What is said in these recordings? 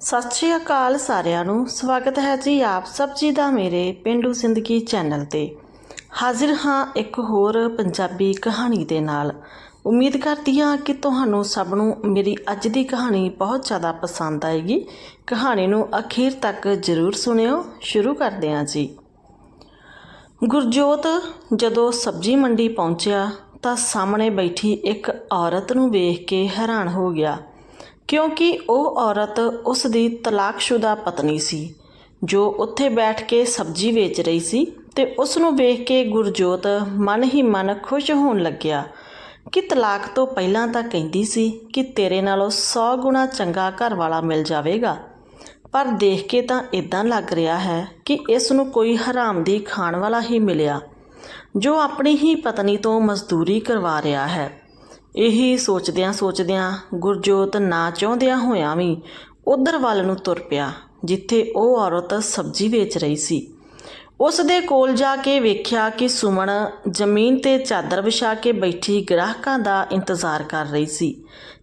ਸਤਿ ਸ਼੍ਰੀ ਅਕਾਲ ਸਾਰਿਆਂ ਨੂੰ। ਸਵਾਗਤ ਹੈ ਜੀ ਆਪ ਸਭ ਜੀ ਦਾ ਮੇਰੇ ਪਿੰਡੂ ਜ਼ਿੰਦਗੀ ਚੈਨਲ ਤੇ। ਹਾਜ਼ਰ ਹਾਂ ਇੱਕ ਹੋਰ ਪੰਜਾਬੀ ਕਹਾਣੀ ਦੇ ਨਾਲ। ਉਮੀਦ ਕਰਦੀ ਹਾਂ ਕਿ ਤੁਹਾਨੂੰ ਸਭ ਨੂੰ ਮੇਰੀ ਅੱਜ ਦੀ ਕਹਾਣੀ ਬਹੁਤ ਜ਼ਿਆਦਾ ਪਸੰਦ ਆਏਗੀ। ਕਹਾਣੀ ਨੂੰ ਅਖੀਰ ਤੱਕ ਜ਼ਰੂਰ ਸੁਣਿਓ। ਸ਼ੁਰੂ ਕਰਦੇ ਹਾਂ ਜੀ। ਗੁਰਜੋਤ ਜਦੋਂ ਸਬਜ਼ੀ ਮੰਡੀ ਪਹੁੰਚਿਆ ਤਾਂ ਸਾਹਮਣੇ ਬੈਠੀ ਇੱਕ ਔਰਤ ਨੂੰ ਵੇਖ ਕੇ ਹੈਰਾਨ ਹੋ ਗਿਆ। ਕਿਉਂਕਿ ਉਹ ਔਰਤ ਉਸ ਦੀ ਤਲਾਕਸ਼ੁਦਾ ਪਤਨੀ ਸੀ, ਜੋ ਉੱਥੇ ਬੈਠ ਕੇ ਸਬਜ਼ੀ ਵੇਚ ਰਹੀ ਸੀ ਤੇ ਉਸ ਨੂੰ ਵੇਖ ਕੇ ਗੁਰਜੋਤ ਮਨ ਹੀ ਮਨ ਖੁਸ਼ ਹੋਣ ਲੱਗਿਆ ਕਿ ਤਲਾਕ ਤੋਂ ਪਹਿਲਾਂ ਤਾਂ ਕਹਿੰਦੀ ਸੀ ਕਿ ਤੇਰੇ ਨਾਲੋਂ 100 ਗੁਣਾ ਚੰਗਾ ਘਰ ਵਾਲਾ ਮਿਲ ਜਾਵੇਗਾ। ਪਰ ਦੇਖ ਕੇ ਤਾਂ ਇਦਾਂ ਲੱਗ ਰਿਹਾ ਹੈ ਕਿ ਇਸ ਨੂੰ ਕੋਈ ਹਰਾਮ ਦੀ ਖਾਣ ਵਾਲਾ ਹੀ ਮਿਲਿਆ, ਜੋ ਆਪਣੀ ਹੀ ਪਤਨੀ ਤੋਂ ਮਜ਼ਦੂਰੀ ਕਰਵਾ ਰਿਹਾ ਹੈ। ਇਹੀ ਸੋਚਦਿਆਂ ਸੋਚਦਿਆਂ ਗੁਰਜੋਤ ਨਾ ਚਾਹੁੰਦਿਆਂ ਹੋਇਆਂ ਵੀ ਉਧਰ ਵੱਲ ਨੂੰ ਤੁਰ ਪਿਆ, ਜਿੱਥੇ ਉਹ ਔਰਤ ਸਬਜ਼ੀ ਵੇਚ ਰਹੀ ਸੀ। ਉਸ ਦੇ ਕੋਲ ਜਾ ਕੇ ਵੇਖਿਆ ਕਿ ਸੁਮਨ ਜ਼ਮੀਨ ਤੇ ਚਾਦਰ ਵਿਛਾ ਕੇ ਬੈਠੀ ਗ੍ਰਾਹਕਾਂ ਦਾ ਇੰਤਜ਼ਾਰ ਕਰ ਰਹੀ ਸੀ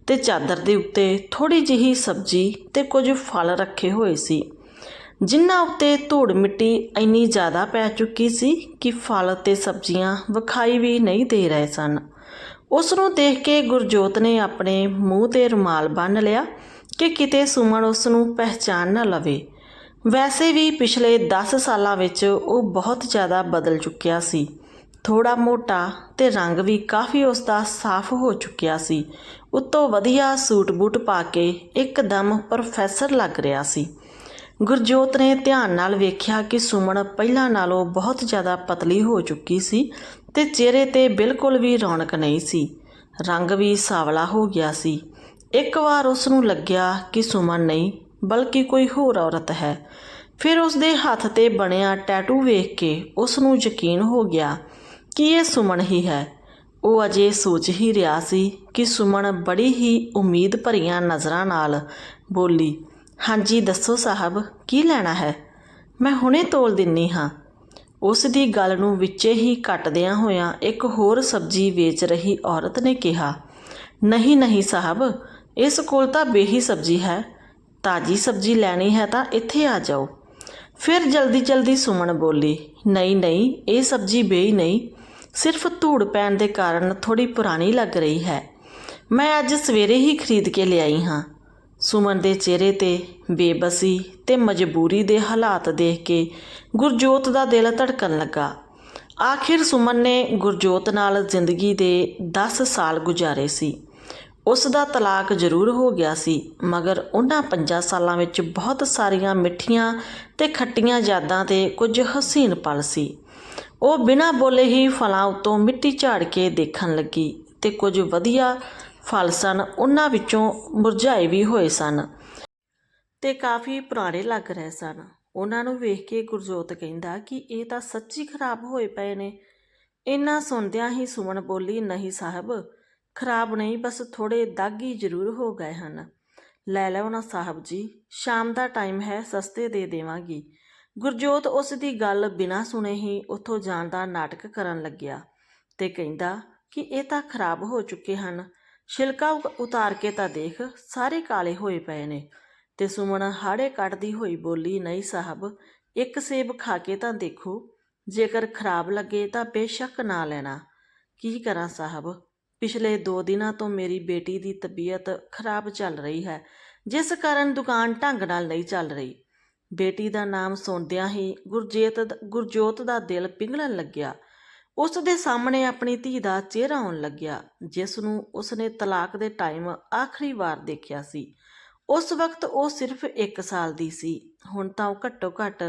ਤੇ ਚਾਦਰ ਦੇ ਉੱਤੇ ਥੋੜੀ ਜਿਹੀ ਸਬਜ਼ੀ ਤੇ ਕੁਝ ਫਲ ਰੱਖੇ ਹੋਏ ਸੀ। ਜਿਨ੍ਹਾਂ ਉੱਤੇ ਧੂੜ ਮਿੱਟੀ ਇੰਨੀ ਜ਼ਿਆਦਾ ਪੈ ਚੁੱਕੀ ਸੀ ਕਿ ਫਲ ਤੇ ਸਬਜ਼ੀਆਂ ਵਿਖਾਈ ਵੀ ਨਹੀਂ ਦੇ ਰਹੇ ਸਨ। ਉਸ ਨੂੰ ਦੇਖ ਕੇ ਗੁਰਜੋਤ ਨੇ ਆਪਣੇ ਮੂੰਹ ਤੇ ਰੁਮਾਲ ਬੰਨ੍ਹ ਲਿਆ ਕਿ ਕਿਤੇ ਸੁਮਨ ਉਸ ਨੂੰ ਪਹਿਚਾਨ ਨਾ ਲਵੇ। ਵੈਸੇ ਵੀ ਪਿਛਲੇ 10 ਸਾਲਾਂ ਵਿੱਚ ਉਹ ਬਹੁਤ ਜ਼ਿਆਦਾ ਬਦਲ ਚੁੱਕਿਆ ਸੀ। ਥੋੜਾ ਮੋਟਾ ਤੇ ਰੰਗ ਵੀ ਕਾਫੀ ਉਸ ਦਾ ਸਾਫ਼ ਹੋ ਚੁੱਕਿਆ ਸੀ। ਉੱਤੋਂ ਵਧੀਆ ਸੂਟ ਬੂਟ ਪਾ ਕੇ ਇੱਕਦਮ ਪ੍ਰੋਫੈਸਰ ਲੱਗ ਰਿਹਾ ਸੀ। ਗੁਰਜੋਤ ਨੇ ਧਿਆਨ ਨਾਲ ਵੇਖਿਆ ਕਿ ਸੁਮਨ ਪਹਿਲਾਂ ਨਾਲੋਂ ਬਹੁਤ ਜ਼ਿਆਦਾ ਪਤਲੀ ਹੋ ਚੁੱਕੀ ਸੀ ਤੇ ਚਿਹਰੇ ਤੇ ਬਿਲਕੁਲ ਵੀ ਰੌਣਕ ਨਹੀਂ ਸੀ। ਰੰਗ ਵੀ ਸਾਵਲਾ ਹੋ ਗਿਆ ਸੀ। ਇੱਕ ਵਾਰ ਉਸ ਨੂੰ ਲੱਗਿਆ ਕਿ ਸੁਮਨ ਨਹੀਂ, ਬਲਕਿ ਕੋਈ ਹੋਰ ਔਰਤ ਹੈ। ਫਿਰ ਉਸ ਦੇ ਹੱਥ ਤੇ ਬਣਿਆ ਟੈਟੂ ਵੇਖ ਕੇ ਉਸ ਨੂੰ ਯਕੀਨ ਹੋ ਗਿਆ ਕਿ ਇਹ ਸੁਮਨ ਹੀ ਹੈ। ਉਹ ਅਜੇ ਸੋਚ ਹੀ ਰਿਹਾ ਸੀ ਕਿ ਸੁਮਨ ਬੜੀ ਹੀ ਉਮੀਦ ਭਰੀਆਂ ਨਜ਼ਰਾਂ ਨਾਲ ਬੋਲੀ ਹਾਂਜੀ, ਦੱਸੋ ਸਾਹਿਬ, ਕੀ ਲੈਣਾ ਹੈ? ਮੈਂ ਹੁਣੇ ਤੋਲ ਦਿੰਨੀ ਹਾਂ। ਉਸ ਦੀ ਗੱਲ ਨੂੰ ਵਿੱਚੇ ਹੀ ਕੱਟਦਿਆਂ ਹੋਇਆਂ ਇੱਕ ਹੋਰ ਸਬਜ਼ੀ ਵੇਚ ਰਹੀ ਔਰਤ ਨੇ ਕਿਹਾ, ਨਹੀਂ ਨਹੀਂ ਸਾਹਿਬ, ਇਸ ਕੋਲ ਤਾਂ ਬੇਹੀ ਸਬਜ਼ੀ ਹੈ। ਤਾਜੀ ਸਬਜ਼ੀ ਲੈਣੀ ਹੈ ਤਾਂ ਇੱਥੇ ਆ ਜਾਓ। ਫਿਰ ਜਲਦੀ ਜਲਦੀ ਸੁਮਨ ਬੋਲੀ, ਨਹੀਂ ਨਹੀਂ, ਇਹ ਸਬਜ਼ੀ ਬੇਈ ਨਹੀਂ। ਸਿਰਫ ਧੂੜ ਪੈਣ ਦੇ ਕਾਰਨ ਥੋੜੀ ਪੁਰਾਣੀ ਲੱਗ ਰਹੀ ਹੈ। ਮੈਂ ਅੱਜ ਸਵੇਰੇ ਹੀ ਖਰੀਦ ਕੇ ਲਿਆਈ ਹਾਂ। ਸੁਮਨ ਦੇ ਚਿਹਰੇ ਤੇ ਬੇਬਸੀ ਤੇ ਮਜਬੂਰੀ ਦੇ ਹਾਲਾਤ ਦੇਖ ਕੇ ਗੁਰਜੋਤ ਦਾ ਦਿਲ ਧੜਕਣ ਲੱਗਾ। ਆਖਿਰ ਸੁਮਨ ਨੇ ਗੁਰਜੋਤ ਨਾਲ ਜ਼ਿੰਦਗੀ ਦੇ 10 ਸਾਲ ਗੁਜ਼ਾਰੇ ਸੀ। ਉਸ ਦਾ ਤਲਾਕ ਜ਼ਰੂਰ ਹੋ ਗਿਆ ਸੀ, ਮਗਰ ਉਹਨਾਂ 5 ਸਾਲਾਂ ਵਿੱਚ ਬਹੁਤ ਸਾਰੀਆਂ ਮਿੱਠੀਆਂ ਤੇ ਖੱਟੀਆਂ ਯਾਦਾਂ ਤੇ ਕੁਝ ਹਸੀਨ ਪਲ ਸੀ। ਉਹ ਬਿਨਾਂ ਬੋਲੇ ਹੀ ਫਲਾਂ ਉੱਤੋਂ ਮਿੱਟੀ ਝਾੜ ਕੇ ਦੇਖਣ ਲੱਗੀ ਤੇ ਕੁਝ ਵਧੀਆ ਫਲ ਸਨ, ਉਹਨਾਂ ਵਿੱਚੋਂ ਮੁਰਝਾਏ ਵੀ ਹੋਏ ਸਨ ਤੇ ਕਾਫੀ ਪੁਰਾਣੇ ਲੱਗ ਰਹੇ ਸਨ। ਉਹਨਾਂ ਨੂੰ ਵੇਖ ਕੇ ਗੁਰਜੋਤ ਕਹਿੰਦਾ ਕਿ ਇਹ ਤਾਂ ਸੱਚੀ ਖਰਾਬ ਹੋਏ ਪਏ ਨੇ। ਇੰਨਾ ਸੁਣਦਿਆਂ ਹੀ ਸੁਮਨ ਬੋਲੀ, ਨਹੀਂ ਸਾਹਿਬ, ਖਰਾਬ ਨਹੀਂ, ਬਸ ਥੋੜੇ ਦਾਗੀ ਜ਼ਰੂਰ ਹੋ ਗਏ ਹਨ। ਲੈ ਲੈ ਉਹਨਾਂ ਸਾਹਿਬ ਜੀ, ਸ਼ਾਮ ਦਾ ਟਾਈਮ ਹੈ, ਸਸਤੇ ਦੇ ਦੇਵਾਂਗੀ। ਗੁਰਜੋਤ ਉਸ ਦੀ ਗੱਲ ਬਿਨਾਂ ਸੁਣੇ ਹੀ ਉੱਥੋਂ ਜਾਣ ਦਾ ਨਾਟਕ ਕਰਨ ਲੱਗਿਆ ਤੇ ਕਹਿੰਦਾ ਕਿ ਇਹ ਤਾਂ ਖਰਾਬ ਹੋ ਚੁੱਕੇ ਹਨ। ਛਿਲਕਾ ਉ- ਉਤਾਰ ਕੇ ਤਾਂ ਦੇਖ ਸਾਰੇ ਕਾਲੇ ਹੋਏ ਪਏ ਨੇ। ਤੇ ਸੁਮਣ ਹਾੜੇ ਕੱਢਦੀ ਹੋਈ ਬੋਲੀ, ਨਹੀਂ ਸਾਹਿਬ, ਇੱਕ ਸੇਬ ਖਾ ਕੇ ਤਾਂ ਦੇਖੋ, ਜੇਕਰ ਖਰਾਬ ਲੱਗੇ ਤਾਂ ਬੇਸ਼ੱਕ ਨਾ ਲੈਣਾ। ਕੀ ਕਰਾਂ ਸਾਹਿਬ? ਪਿਛਲੇ 2 ਦਿਨਾਂ ਤੋਂ ਮੇਰੀ ਬੇਟੀ ਦੀ ਤਬੀਅਤ ਖਰਾਬ ਚੱਲ ਰਹੀ ਹੈ, ਜਿਸ ਕਾਰਨ ਦੁਕਾਨ ਢੰਗ ਨਾਲ ਨਹੀਂ ਚੱਲ ਰਹੀ। ਬੇਟੀ ਦਾ ਨਾਮ ਸੁਣਦਿਆਂ ਹੀ ਗੁਰਜੀਤ, ਗੁਰਜੋਤ ਦਾ ਦਿਲ ਪਿਘਲਣ ਲੱਗਿਆ। ਉਸ ਦੇ ਸਾਹਮਣੇ ਆਪਣੀ ਧੀ ਦਾ ਚਿਹਰਾ ਆਉਣ ਲੱਗਿਆ, ਜਿਸ ਨੂੰ ਉਸ ਨੇ ਤਲਾਕ ਦੇ ਟਾਈਮ ਆਖਰੀ ਵਾਰ ਦੇਖਿਆ ਸੀ। ਉਸ ਵਕਤ ਉਹ ਸਿਰਫ 1 ਸਾਲ ਦੀ ਸੀ। ਹੁਣ ਤਾਂ ਉਹ ਘੱਟੋ ਘੱਟ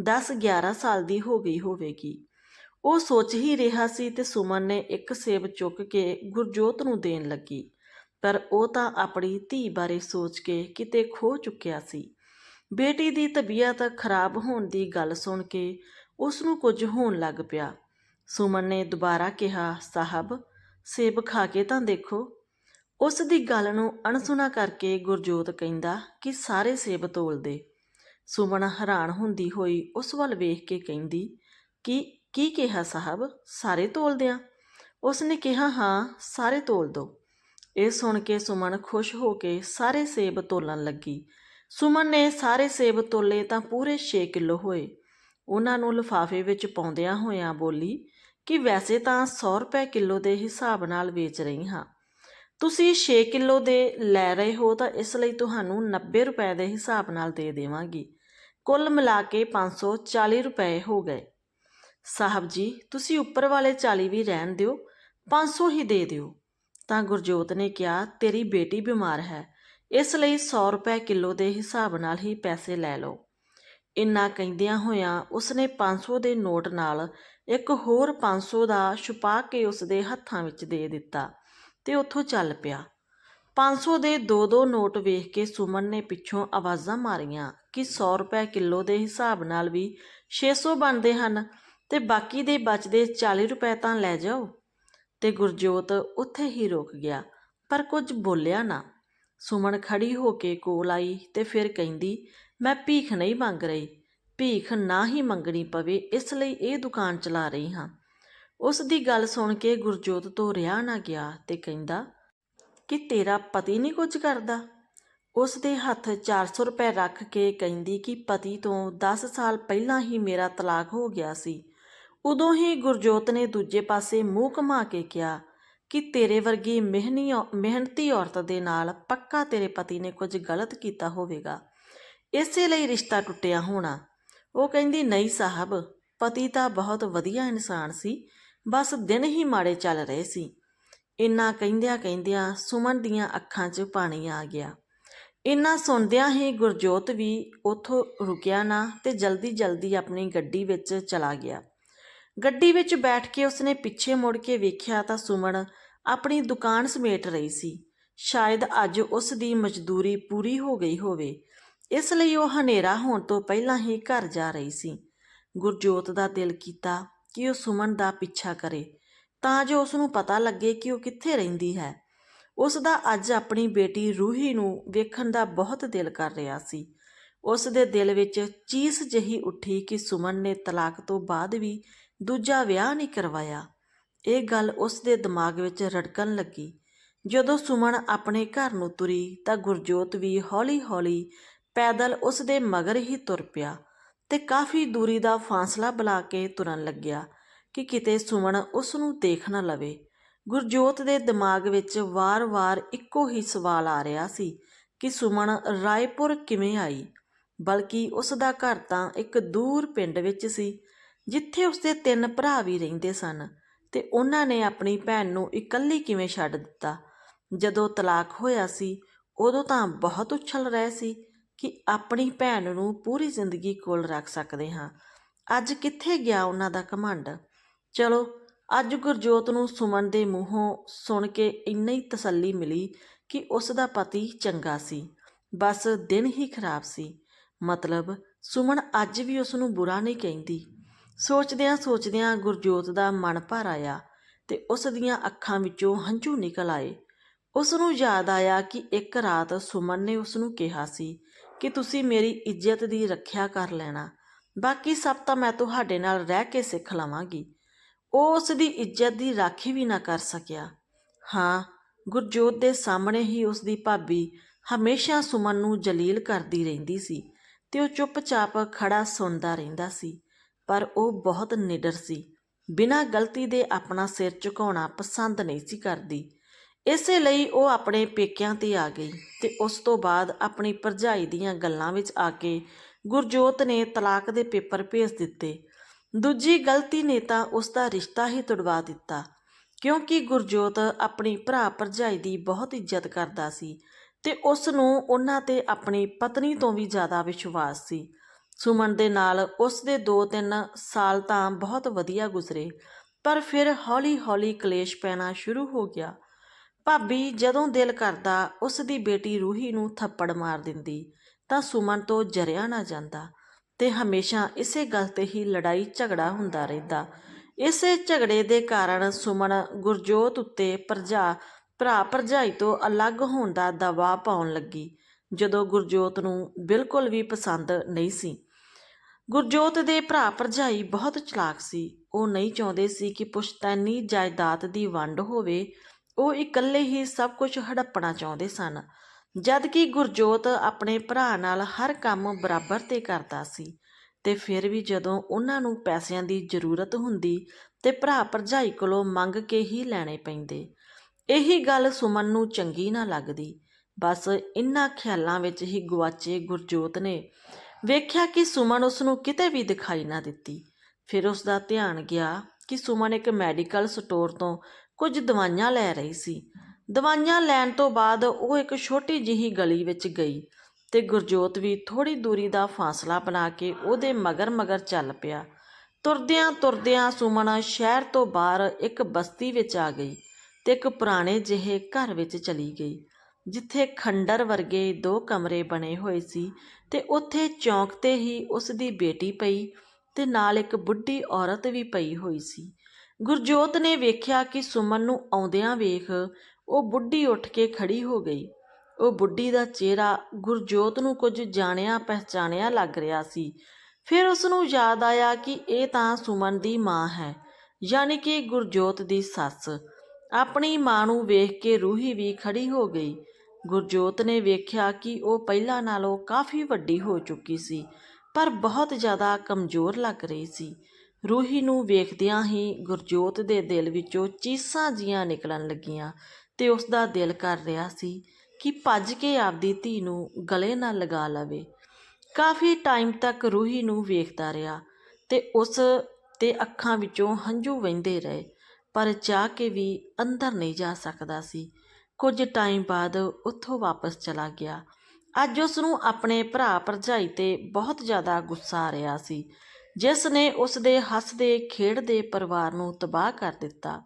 10-11 ਸਾਲ ਦੀ ਹੋ ਗਈ ਹੋਵੇਗੀ। ਉਹ ਸੋਚ ਹੀ ਰਿਹਾ ਸੀ ਤੇ ਸੁਮਨ ਨੇ ਇੱਕ ਸੇਬ ਚੁੱਕ ਕੇ ਗੁਰਜੋਤ ਨੂੰ ਦੇਣ ਲੱਗੀ, ਪਰ ਉਹ ਤਾਂ ਆਪਣੀ ਧੀ ਬਾਰੇ ਸੋਚ ਕੇ ਕਿਤੇ ਖੋ ਚੁੱਕਿਆ ਸੀ। ਬੇਟੀ ਦੀ ਤਬੀਅਤ ਖਰਾਬ ਹੋਣ ਦੀ ਗੱਲ ਸੁਣ ਕੇ ਉਸ ਨੂੰ ਕੁਝ ਹੋਣ ਲੱਗ ਪਿਆ। ਸੁਮਨ ਨੇ ਦੁਬਾਰਾ ਕਿਹਾ, ਸਾਹਿਬ, ਸੇਬ ਖਾ ਕੇ ਤਾਂ ਦੇਖੋ। ਉਸ ਦੀ ਗੱਲ ਨੂੰ ਅਣਸੁਣਾ ਕਰਕੇ ਗੁਰਜੋਤ ਕਹਿੰਦਾ ਕਿ ਸਾਰੇ ਸੇਬ ਤੋਲ ਦੇ ਸੁਮਨ ਹੈਰਾਨ ਹੁੰਦੀ ਹੋਈ ਉਸ ਵੱਲ ਵੇਖ ਕੇ ਕਹਿੰਦੀ, ਕਿ, ਕੀ ਕਿਹਾ ਸਾਹਿਬ? ਸਾਰੇ ਤੋਲ ਦਿਆਂ ਉਸ ਨੇ ਕਿਹਾ, ਹਾਂ, ਸਾਰੇ ਤੋਲ ਦੋ। ਇਹ ਸੁਣ ਕੇ ਸੁਮਨ ਖੁਸ਼ ਹੋ ਕੇ ਸਾਰੇ ਸੇਬ ਤੋਲਣ ਲੱਗੀ। ਸੁਮਨ ਨੇ ਸਾਰੇ ਸੇਬ ਤੋਲੇ ਤਾਂ ਪੂਰੇ 6 ਕਿਲੋ ਹੋਏ। ਉਹਨਾਂ ਨੂੰ ਲਿਫਾਫੇ ਵਿੱਚ ਪਾਉਂਦਿਆਂ ਹੋਇਆਂ ਬੋਲੀ ਕਿ ਵੈਸੇ ਤਾਂ 100 ਰੁਪਏ ਕਿਲੋ ਦੇ ਹਿਸਾਬ ਨਾਲ ਵੇਚ ਰਹੀ ਹਾਂ। ਤੁਸੀਂ 6 ਕਿਲੋ ਦੇ ਲੈ ਰਹੇ ਹੋ ਤਾਂ ਇਸ ਲਈ ਤੁਹਾਨੂੰ 90 ਰੁਪਏ ਦੇ ਹਿਸਾਬ ਨਾਲ ਦੇ ਦੇਵਾਂਗੀ। ਕੁੱਲ ਮਿਲਾ ਕੇ 540 ਰੁਪਏ ਹੋ ਗਏ। ਸਾਹਿਬ ਜੀ, ਤੁਸੀਂ ਉੱਪਰ ਵਾਲੇ 40 ਵੀ ਰਹਿਣ ਦਿਓ 500 ਹੀ ਦੇ ਦਿਓ। ਤਾਂ ਗੁਰਜੋਤ ਨੇ ਕਿਹਾ, ਤੇਰੀ ਬੇਟੀ ਬਿਮਾਰ ਹੈ, ਇਸ ਲਈ 100 ਰੁਪਏ ਕਿਲੋ ਦੇ ਹਿਸਾਬ ਨਾਲ ਹੀ ਪੈਸੇ ਲੈ ਲਓ। ਇੰਨਾ ਕਹਿੰਦਿਆਂ ਹੋਇਆਂ ਉਸਨੇ 500 ਦੇ ਨੋਟ ਨਾਲ ਇੱਕ ਹੋਰ 500 ਦਾ ਛੁਪਾ ਕੇ ਉਸਦੇ ਹੱਥਾਂ ਵਿੱਚ ਦੇ ਦਿੱਤਾ ਤੇ ਉੱਥੋਂ ਚੱਲ ਪਿਆ। 500 ਦੇ ਦੋ ਦੋ ਨੋਟ ਵੇਖ ਕੇ ਸੁਮਨ ਨੇ ਪਿੱਛੋਂ ਆਵਾਜ਼ਾਂ ਮਾਰੀਆਂ ਕਿ 100 ਰੁਪਏ ਕਿਲੋ ਦੇ ਹਿਸਾਬ ਨਾਲ ਵੀ 600 ਬਣਦੇ ਹਨ ਤੇ ਬਾਕੀ ਦੇ ਬਚਦੇ 40 ਰੁਪਏ ਤਾਂ ਲੈ ਜਾਓ। ਤੇ ਗੁਰਜੋਤ ਉੱਥੇ ਹੀ ਰੁਕ ਗਿਆ, ਪਰ ਕੁਝ ਬੋਲਿਆ ਨਾ। ਸੁਮਨ ਖੜੀ ਹੋ ਕੇ ਕੋਲ ਆਈ ਤੇ ਫਿਰ ਕਹਿੰਦੀ, ਮੈਂ ਭੀਖ ਨਹੀਂ ਮੰਗ ਰਹੀ। ਭੀਖ ਨਾ ਹੀ ਮੰਗਣੀ ਪਵੇ, ਇਸ ਲਈ ਇਹ ਦੁਕਾਨ ਚਲਾ ਰਹੀ ਹਾਂ। ਉਸ ਦੀ ਗੱਲ ਸੁਣ ਕੇ ਗੁਰਜੋਤ ਤੋਂ ਰਿਹਾ ਨਾ ਗਿਆ ਤੇ ਕਹਿੰਦਾ, ਕਿ ਤੇਰਾ ਪਤੀ ਨਹੀਂ ਕੁਝ ਕਰਦਾ? ਉਸ ਦੇ ਹੱਥ 400 ਰੁਪਏ ਰੱਖ ਕੇ ਕਹਿੰਦੀ ਕਿ ਪਤੀ ਤੋਂ 10 ਸਾਲ ਪਹਿਲਾਂ ਹੀ ਮੇਰਾ ਤਲਾਕ ਹੋ ਗਿਆ ਸੀ। ਉਦੋਂ ਹੀ ਗੁਰਜੋਤ ਨੇ ਦੂਜੇ ਪਾਸੇ ਮੂੰਹ ਘੁਮਾ ਕੇ ਕਿਹਾ ਕਿ ਤੇਰੇ ਵਰਗੀ ਮਿਹਨੀ ਮਿਹਨਤੀ ਔਰਤ ਦੇ ਨਾਲ ਪੱਕਾ ਤੇਰੇ ਪਤੀ ਨੇ ਕੁਝ ਗਲਤ ਕੀਤਾ ਹੋਵੇਗਾ। ਇਸੇ ਲਈ ਰਿਸ਼ਤਾ ਟੁੱਟਿਆ ਹੋਣਾ। ਉਹ ਕਹਿੰਦੀ, ਨਹੀਂ ਸਾਹਿਬ, ਪਤੀ ਤਾਂ ਬਹੁਤ ਵਧੀਆ ਇਨਸਾਨ ਸੀ, ਬਸ ਦਿਨ ਹੀ ਮਾੜੇ ਚੱਲ ਰਹੇ ਸੀ। ਇੰਨਾ ਕਹਿੰਦਿਆਂ ਕਹਿੰਦਿਆਂ ਸੁਮਨ ਦੀਆਂ ਅੱਖਾਂ 'ਚ ਪਾਣੀ ਆ ਗਿਆ। ਇੰਨਾ ਸੁਣਦਿਆਂ ਹੀ ਗੁਰਜੋਤ ਵੀ ਉਥੋਂ ਰੁਕਿਆ ਨਾ ਤੇ ਜਲਦੀ ਜਲਦੀ ਆਪਣੀ ਗੱਡੀ ਵਿੱਚ ਚਲਾ ਗਿਆ। ਗੱਡੀ ਵਿੱਚ ਬੈਠ ਕੇ ਉਸਨੇ ਪਿੱਛੇ ਮੁੜ ਕੇ ਵੇਖਿਆ ਤਾਂ ਸੁਮਨ ਆਪਣੀ ਦੁਕਾਨ ਸਮੇਟ ਰਹੀ ਸੀ। ਸ਼ਾਇਦ ਅੱਜ ਉਸ ਦੀ ਮਜ਼ਦੂਰੀ ਪੂਰੀ ਹੋ ਗਈ ਹੋਵੇ। ਇਸ ਲਈ ਉਹ ਹਨੇਰਾ ਹੋਣ ਤੋਂ ਪਹਿਲਾਂ ਹੀ ਘਰ ਜਾ ਰਹੀ ਸੀ। ਗੁਰਜੋਤ ਦਾ ਦਿਲ ਕੀਤਾ ਕਿ ਉਹ ਸੁਮਨ ਦਾ ਪਿੱਛਾ ਕਰੇ, ਤਾਂ ਜੋ ਉਸ ਨੂੰ ਪਤਾ ਲੱਗੇ ਕਿ ਉਹ ਕਿੱਥੇ ਰਹਿੰਦੀ ਹੈ। ਉਸ ਦਾ ਅੱਜ ਆਪਣੀ ਬੇਟੀ ਰੂਹੀ ਨੂੰ ਵੇਖਣ ਦਾ ਬਹੁਤ ਦਿਲ ਕਰ ਰਿਹਾ ਸੀ। ਉਸ ਦੇ ਦਿਲ ਵਿੱਚ ਚੀਸ ਜਹੀ ਉੱਠੀ ਕਿ ਸੁਮਨ ਨੇ ਤਲਾਕ ਤੋਂ ਬਾਅਦ ਵੀ ਦੂਜਾ ਵਿਆਹ ਨਹੀਂ ਕਰਵਾਇਆ। ਇਹ ਗੱਲ ਉਸ ਦੇ ਦਿਮਾਗ ਵਿੱਚ ਰੜਕਣ ਲੱਗੀ। ਜਦੋਂ ਸੁਮਨ ਆਪਣੇ ਘਰ ਨੂੰ ਤੁਰੀ ਤਾਂ ਗੁਰਜੋਤ ਵੀ ਹੌਲੀ-ਹੌਲੀ ਪੈਦਲ ਉਸ ਦੇ ਮਗਰ ਹੀ ਤੁਰ ਪਿਆ ਤੇ ਕਾਫੀ ਦੂਰੀ ਦਾ ਫਾਸਲਾ ਬੁਲਾ ਕੇ ਤੁਰਨ ਲੱਗਿਆ ਕਿ ਕਿਤੇ ਸੁਮਨ ਉਸ ਨੂੰ ਦੇਖ ਨਾ ਲਵੇ। ਗੁਰਜੋਤ ਦੇ ਦਿਮਾਗ ਵਿੱਚ ਵਾਰ-ਵਾਰ ਇੱਕੋ ਹੀ ਸਵਾਲ ਆ ਰਿਹਾ ਸੀ ਕਿ ਸੁਮਨ ਰਾਏਪੁਰ ਕਿਵੇਂ ਆਈ? ਬਲਕਿ ਉਸ ਦਾ ਘਰ ਤਾਂ ਇੱਕ ਦੂਰ ਪਿੰਡ ਵਿੱਚ ਸੀ, ਜਿੱਥੇ ਉਸਦੇ ਤਿੰਨ ਭਰਾ ਵੀ ਰਹਿੰਦੇ ਸਨ ਤੇ ਉਹਨਾਂ ਨੇ ਆਪਣੀ ਭੈਣ ਨੂੰ ਇਕੱਲੀ ਕਿਵੇਂ ਛੱਡ ਦਿੱਤਾ? ਜਦੋਂ ਤਲਾਕ ਹੋਇਆ ਸੀ, ਉਦੋਂ ਤਾਂ ਬਹੁਤ ਉਛਲ ਰਹੇ ਸੀ ਕਿ ਆਪਣੀ ਭੈਣ ਨੂੰ ਪੂਰੀ ਜ਼ਿੰਦਗੀ ਕੋਲ ਰੱਖ ਸਕਦੇ ਹਾਂ। ਅੱਜ ਕਿੱਥੇ ਗਿਆ ਉਹਨਾਂ ਦਾ ਘਮੰਡ? ਚਲੋ, ਅੱਜ ਗੁਰਜੋਤ ਨੂੰ ਸੁਮਨ ਦੇ ਮੂੰਹੋਂ ਸੁਣ ਕੇ ਇੰਨੀ ਹੀ ਤਸੱਲੀ ਮਿਲੀ ਕਿ ਉਸ ਦਾ ਪਤੀ ਚੰਗਾ ਸੀ। ਬਸ ਦਿਨ ਹੀ ਖਰਾਬ ਸੀ। ਮਤਲਬ ਸੁਮਨ ਅੱਜ ਵੀ ਉਸ ਨੂੰ ਬੁਰਾ ਨਹੀਂ ਕਹਿੰਦੀ। ਸੋਚਦਿਆਂ ਸੋਚਦਿਆਂ ਗੁਰਜੋਤ ਦਾ ਮਨ ਭਰ ਆਇਆ ਤੇ ਉਸ ਦੀਆਂ ਅੱਖਾਂ ਵਿੱਚੋਂ ਹੰਝੂ ਨਿਕਲ ਆਏ। ਉਸ ਨੂੰ ਯਾਦ ਆਇਆ ਕਿ ਇੱਕ ਰਾਤ ਸੁਮਨ ਨੇ ਉਸ ਨੂੰ ਕਿਹਾ ਸੀ ਕਿ ਤੁਸੀਂ ਮੇਰੀ ਇੱਜ਼ਤ ਦੀ ਰੱਖਿਆ ਕਰ ਲੈਣਾ। ਬਾਕੀ ਸਭ ਤਾਂ ਮੈਂ ਤੁਹਾਡੇ ਨਾਲ ਰਹਿ ਕੇ ਸਿੱਖ ਲਵਾਂਗੀ। ਉਹ ਉਸ ਦੀ ਇੱਜ਼ਤ ਦੀ ਰਾਖੀ ਵੀ ਨਾ ਕਰ ਸਕਿਆ। ਹਾਂ, ਗੁਰਜੋਤ ਦੇ ਸਾਹਮਣੇ ਹੀ ਉਸ ਦੀ ਭਾਬੀ ਹਮੇਸ਼ਾ ਸੁਮਨ ਨੂੰ ਜਲੀਲ ਕਰਦੀ ਰਹਿੰਦੀ ਸੀ ਤੇ ਉਹ ਚੁੱਪਚਾਪ ਖੜਾ ਸੁਣਦਾ ਰਹਿੰਦਾ ਸੀ। ਪਰ ਉਹ ਬਹੁਤ ਨਿਡਰ ਸੀ। ਬਿਨਾਂ ਗਲਤੀ ਦੇ ਆਪਣਾ ਸਿਰ ਝੁਕਾਉਣਾ ਪਸੰਦ ਨਹੀਂ ਸੀ ਕਰਦੀ। ਇਸੇ ਲਈ ਉਹ ਆਪਣੇ ਪੇਕਿਆਂ ਤੇ ਆ ਗਈ ਤੇ ਉਸ ਤੋਂ ਬਾਅਦ ਆਪਣੀ ਭਰਜਾਈ ਦੀਆਂ ਗੱਲਾਂ ਵਿੱਚ ਆ ਕੇ ਗੁਰਜੋਤ ਨੇ ਤਲਾਕ ਦੇ ਪੇਪਰ ਭੇਜ ਦਿੱਤੇ। ਦੂਜੀ ਗਲਤੀ ਨੇ ਤਾਂ ਉਸ ਦਾ ਰਿਸ਼ਤਾ ਹੀ ਤੁੜਵਾ ਦਿੱਤਾ, ਕਿਉਂਕਿ ਗੁਰਜੋਤ ਆਪਣੀ ਭਰਾ ਭਰਜਾਈ ਦੀ ਬਹੁਤ ਇੱਜ਼ਤ ਕਰਦਾ ਸੀ ਤੇ ਉਸ ਨੂੰ ਉਹਨਾਂ ਤੇ ਆਪਣੀ ਪਤਨੀ ਤੋਂ ਵੀ ਜ਼ਿਆਦਾ ਵਿਸ਼ਵਾਸ ਸੀ। ਸੁਮਨ ਦੇ ਨਾਲ ਉਸ ਦੇ 2-3 ਸਾਲ ਤਾਂ ਬਹੁਤ ਵਧੀਆ ਗੁਜ਼ਰੇ, ਪਰ ਫਿਰ ਹੌਲੀ-ਹੌਲੀ ਕਲੇਸ਼ ਪੈਣਾ ਸ਼ੁਰੂ ਹੋ ਗਿਆ ਭਾਬੀ ਜਦੋਂ ਦਿਲ ਕਰਦਾ ਉਸ ਦੀ ਬੇਟੀ ਰੂਹੀ ਨੂੰ ਥੱਪੜ ਮਾਰ ਦਿੰਦੀ, ਤਾਂ ਸੁਮਨ ਤੋਂ ਜਰਿਆ ਨਾ ਜਾਂਦਾ ਤੇ ਹਮੇਸ਼ਾ ਇਸੇ ਗੱਲ ਤੇ ਹੀ ਲੜਾਈ ਝਗੜਾ ਹੁੰਦਾ ਰਹਿੰਦਾ। ਇਸੇ ਝਗੜੇ ਦੇ ਕਾਰਨ ਸੁਮਨ ਗੁਰਜੋਤ ਉੱਤੇ ਭਰਜਾ, ਭਰਾ ਭਰਜਾਈ ਤੋਂ ਅਲੱਗ ਹੋਣ ਦਾ ਦਬਾਅ ਪਾਉਣ ਲੱਗੀ, ਜਦੋਂ ਗੁਰਜੋਤ ਨੂੰ ਬਿਲਕੁਲ ਵੀ ਪਸੰਦ ਨਹੀਂ ਸੀ। ਗੁਰਜੋਤ ਦੇ ਭਰਾ ਭਰਜਾਈ ਬਹੁਤ ਚਲਾਕ ਸੀ। ਉਹ ਨਹੀਂ ਚਾਹੁੰਦੇ ਸੀ ਕਿ ਪੁਸ਼ਤੈਨੀ ਜਾਇਦਾਦ ਦੀ ਵੰਡ ਹੋਵੇ। ਉਹ ਇਕੱਲੇ ਹੀ ਸਭ ਕੁਝ ਹੜੱਪਣਾ ਚਾਹੁੰਦੇ ਸਨ, ਜਦ ਕਿ ਗੁਰਜੋਤ ਆਪਣੇ ਭਰਾ ਨਾਲ ਹਰ ਕੰਮ ਬਰਾਬਰ ਤੇ ਕਰਦਾ ਸੀ ਤੇ ਫਿਰ ਵੀ ਜਦੋਂ ਉਹਨਾਂ ਨੂੰ ਪੈਸਿਆਂ ਦੀ ਜ਼ਰੂਰਤ ਹੁੰਦੀ ਤੇ ਭਰਾ ਭਰਜਾਈ ਕੋਲੋਂ ਮੰਗ ਕੇ ਹੀ ਲੈਣੇ ਪੈਂਦੇ। ਇਹੀ ਗੱਲ ਸੁਮਨ ਨੂੰ ਚੰਗੀ ਨਾ ਲੱਗਦੀ। ਬਸ ਇਨ੍ਹਾਂ ਖਿਆਲਾਂ ਵਿੱਚ ਹੀ ਗੁਆਚੇ ਗੁਰਜੋਤ ਨੇ ਵੇਖਿਆ ਕਿ ਸੁਮਨ ਉਸ ਨੂੰ ਕਿਤੇ ਵੀ ਦਿਖਾਈ ਨਾ ਦਿੱਤੀ। ਫਿਰ ਉਸ ਦਾ ਧਿਆਨ ਗਿਆ ਕਿ ਸੁਮਨ ਇੱਕ ਮੈਡੀਕਲ ਸਟੋਰ ਤੋਂ ਕੁਝ ਦਵਾਈਆਂ ਲੈ ਰਹੀ ਸੀ। ਦਵਾਈਆਂ ਲੈਣ ਤੋਂ ਬਾਅਦ ਉਹ ਇੱਕ ਛੋਟੀ ਜਿਹੀ ਗਲੀ ਵਿੱਚ ਗਈ ਤੇ ਗੁਰਜੋਤ ਵੀ ਥੋੜੀ ਦੂਰੀ ਦਾ ਫਾਸਲਾ ਬਣਾ ਕੇ ਉਹਦੇ ਮਗਰ ਮਗਰ ਚੱਲ ਪਿਆ। ਤੁਰਦਿਆਂ ਤੁਰਦਿਆਂ ਸੁਮਨ ਸ਼ਹਿਰ ਤੋਂ ਬਾਹਰ ਇੱਕ ਬਸਤੀ ਵਿੱਚ ਆ ਗਈ ਤੇ ਇੱਕ ਪੁਰਾਣੇ ਜਿਹੇ ਘਰ ਵਿੱਚ ਚਲੀ ਗਈ, ਜਿੱਥੇ ਖੰਡਰ ਵਰਗੇ ਦੋ ਕਮਰੇ ਬਣੇ ਹੋਏ ਸੀ ਤੇ ਉੱਥੇ ਚੌਂਕ ਤੇ ਹੀ ਉਸ ਦੀ ਬੇਟੀ ਪਈ ਤੇ ਨਾਲ ਇੱਕ ਬੁੱਢੀ ਔਰਤ ਵੀ ਪਈ ਹੋਈ ਸੀ। ਗੁਰਜੋਤ ਨੇ ਵੇਖਿਆ ਕਿ ਸੁਮਨ ਨੂੰ ਆਉਂਦਿਆਂ ਵੇਖ ਉਹ ਬੁੱਢੀ ਉੱਠ ਕੇ ਖੜੀ ਹੋ ਗਈ। ਉਹ ਬੁੱਢੀ ਦਾ ਚਿਹਰਾ ਗੁਰਜੋਤ ਨੂੰ ਕੁਝ ਜਾਣਿਆ ਪਹਿਚਾਣਿਆ ਲੱਗ ਰਿਹਾ ਸੀ। ਫਿਰ ਉਸ ਨੂੰ ਯਾਦ ਆਇਆ ਕਿ ਇਹ ਤਾਂ ਸੁਮਨ ਦੀ ਮਾਂ ਹੈ, ਯਾਨੀ ਕਿ ਗੁਰਜੋਤ ਦੀ ਸੱਸ। ਆਪਣੀ ਮਾਂ ਨੂੰ ਵੇਖ ਕੇ ਰੂਹੀ ਵੀ ਖੜੀ ਹੋ ਗਈ। ਗੁਰਜੋਤ ਨੇ ਵੇਖਿਆ ਕਿ ਉਹ ਪਹਿਲਾਂ ਨਾਲੋਂ ਕਾਫੀ ਵੱਡੀ ਹੋ ਚੁੱਕੀ ਸੀ, ਪਰ ਬਹੁਤ ਜ਼ਿਆਦਾ ਕਮਜ਼ੋਰ ਲੱਗ ਰਹੀ ਸੀ। ਰੂਹੀ ਨੂੰ ਵੇਖਦਿਆਂ ਹੀ ਗੁਰਜੋਤ ਦੇ ਦਿਲ ਵਿੱਚੋਂ ਚੀਸਾਂ ਜੀਆਂ ਨਿਕਲਣ ਲੱਗੀਆਂ ਤੇ ਉਸ ਦਾ ਦਿਲ ਕਰ ਰਿਹਾ ਸੀ ਕਿ ਭੱਜ ਕੇ ਆਪਦੀ ਧੀ ਨੂੰ ਗਲੇ ਨਾਲ ਲਗਾ ਲਵੇ। ਕਾਫੀ ਟਾਈਮ ਤੱਕ ਰੂਹੀ ਨੂੰ ਵੇਖਦਾ ਰਿਹਾ ਤੇ ਉਸ ਤੇ ਅੱਖਾਂ ਵਿੱਚੋਂ ਹੰਝੂ ਵਹਿੰਦੇ ਰਹੇ, ਪਰ ਚਾਹ ਕੇ ਵੀ ਅੰਦਰ ਨਹੀਂ ਜਾ ਸਕਦਾ ਸੀ। ਕੁਝ ਟਾਈਮ ਬਾਅਦ ਉੱਥੋਂ ਵਾਪਸ ਚਲਾ ਗਿਆ। ਅੱਜ ਉਸ ਨੂੰ ਆਪਣੇ ਭਰਾ ਭਰਜਾਈ ਤੇ ਬਹੁਤ ਜ਼ਿਆਦਾ ਗੁੱਸਾ ਆ ਰਿਹਾ ਸੀ। ਜਿਸ ਨੇ ਉਸ ਦੇ ਹੱਸਦੇ, ਖੇਡਦੇ ਪਰਿਵਾਰ ਨੂੰ ਤਬਾਹ ਕਰ ਦਿੱਤਾ।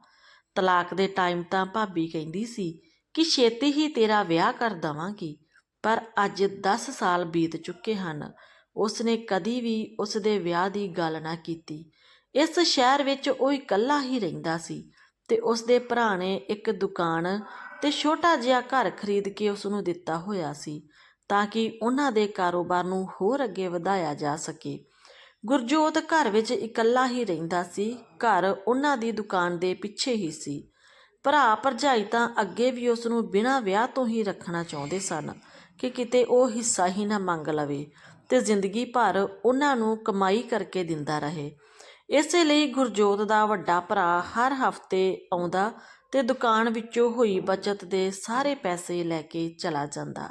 ਤਲਾਕ ਦੇ ਟਾਈਮ ਤਾਂ ਭਾਬੀ ਕਹਿੰਦੀ ਸੀ ਕਿ ਛੇਤੀ ਹੀ ਤੇਰਾ ਵਿਆਹ ਕਰ ਦਵਾਂਗੀ, ਪਰ ਅੱਜ 10 ਸਾਲ ਬੀਤ ਚੁੱਕੇ ਹਨ। ਉਸ ਨੇ ਕਦੀ ਵੀ ਉਸ ਦੇ ਵਿਆਹ ਦੀ ਗੱਲ ਨਾ ਕੀਤੀ। ਇਸ ਸ਼ਹਿਰ ਵਿੱਚ ਉਹ ਇਕੱਲਾ ਹੀ ਰਹਿੰਦਾ ਸੀ ਤੇ ਉਸ ਦੇ ਭਰਾ ਨੇ ਇੱਕ ਦੁਕਾਨ ਤੇ ਛੋਟਾ ਜਿਹਾ ਘਰ ਖਰੀਦ ਕੇ ਉਸ ਨੂੰ ਦਿੱਤਾ ਹੋਇਆ ਸੀ ਤਾਂ ਕਿ ਉਹਨਾਂ ਦੇ ਕਾਰੋਬਾਰ ਨੂੰ ਹੋਰ ਅੱਗੇ ਵਧਾਇਆ ਜਾ ਸਕੇ। ਗੁਰਜੋਤ ਘਰ ਵਿੱਚ ਇਕੱਲਾ ਹੀ ਰਹਿੰਦਾ ਸੀ, ਘਰ ਉਹਨਾਂ ਦੀ ਦੁਕਾਨ ਦੇ ਪਿੱਛੇ ਹੀ ਸੀ। ਭਰਾ ਭਰਜਾਈ ਤਾਂ ਅੱਗੇ ਵੀ ਉਸ ਨੂੰ ਬਿਨਾਂ ਵਿਆਹ ਤੋਂ ਹੀ ਰੱਖਣਾ ਚਾਹੁੰਦੇ ਸਨ ਕਿ ਕਿਤੇ ਉਹ ਹਿੱਸਾ ਹੀ ਨਾ ਮੰਗ ਲਵੇ ਤੇ ਜ਼ਿੰਦਗੀ ਭਰ ਉਹਨਾਂ ਨੂੰ ਕਮਾਈ ਕਰਕੇ ਦਿੰਦਾ ਰਹੇ। ਇਸੇ ਲਈ ਗੁਰਜੋਤ ਦਾ ਵੱਡਾ ਭਰਾ ਹਰ ਹਫ਼ਤੇ ਆਉਂਦਾ ਤੇ ਦੁਕਾਨ ਵਿੱਚੋਂ ਹੋਈ ਬਚਤ ਦੇ ਸਾਰੇ ਪੈਸੇ ਲੈ ਕੇ ਚਲਾ ਜਾਂਦਾ।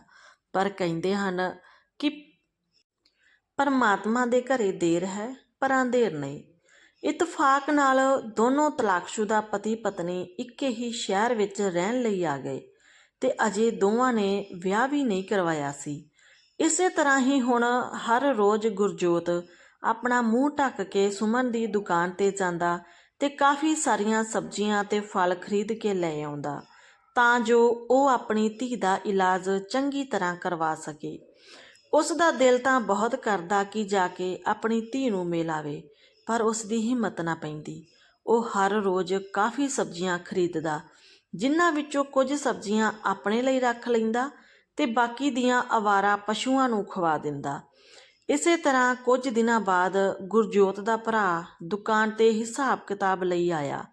ਪਰ ਕਹਿੰਦੇ ਹਨ ਕਿ ਪਰਮਾਤਮਾ ਦੇ ਘਰੇ ਦੇਰ ਹੈ, ਪਰ ਅੰਧੇਰ ਨਹੀਂ। ਇਤਫਾਕ ਨਾਲ ਦੋਨੋਂ ਤਲਾਕਸ਼ੁਦਾ ਪਤੀ ਪਤਨੀ ਇੱਕੇ ਹੀ ਸ਼ਹਿਰ ਵਿੱਚ ਰਹਿਣ ਲਈ ਆ ਗਏ ਤੇ ਅਜੇ ਦੋਵਾਂ ਨੇ ਵਿਆਹ ਵੀ ਨਹੀਂ ਕਰਵਾਇਆ ਸੀ। ਇਸੇ ਤਰ੍ਹਾਂ ਹੀ ਹੁਣ ਹਰ ਰੋਜ਼ ਗੁਰਜੋਤ ਆਪਣਾ ਮੂੰਹ ਢੱਕ ਕੇ ਸੁਮਨ ਦੀ ਦੁਕਾਨ ਤੇ ਜਾਂਦਾ ਤੇ ਕਾਫੀ ਸਾਰੀਆਂ ਸਬਜ਼ੀਆਂ ਤੇ ਫਲ ਖਰੀਦ ਕੇ ਲੈ ਆਉਂਦਾ, ਤਾਂ ਜੋ ਉਹ ਆਪਣੀ ਧੀ ਦਾ ਇਲਾਜ ਚੰਗੀ ਤਰ੍ਹਾਂ ਕਰਵਾ ਸਕੇ। ਉਸ ਦਾ ਦਿਲ ਤਾਂ ਬਹੁਤ ਕਰਦਾ ਕਿ ਜਾ ਕੇ ਆਪਣੀ ਧੀ ਨੂੰ ਮਿਲ ਆਵੇ ਪਰ ਉਸ ਦੀ ਹਿੰਮਤ ਨਾ ਪੈਂਦੀ। ਉਹ ਹਰ ਰੋਜ਼ ਕਾਫੀ ਸਬਜ਼ੀਆਂ ਖਰੀਦਦਾ, ਜਿਨ੍ਹਾਂ ਵਿੱਚੋਂ ਕੁਝ ਸਬਜ਼ੀਆਂ ਆਪਣੇ ਲਈ ਰੱਖ ਲੈਂਦਾ ਤੇ ਬਾਕੀ ਦੀਆਂ ਆਵਾਰਾ ਪਸ਼ੂਆਂ ਨੂੰ ਖਵਾ ਦਿੰਦਾ। ਇਸੇ ਤਰ੍ਹਾਂ ਕੁਝ ਦਿਨਾਂ ਬਾਅਦ ਗੁਰਜੋਤ ਦਾ ਭਰਾ ਦੁਕਾਨ ਤੇ ਹਿਸਾਬ ਕਿਤਾਬ ਲਈ ਆਇਆ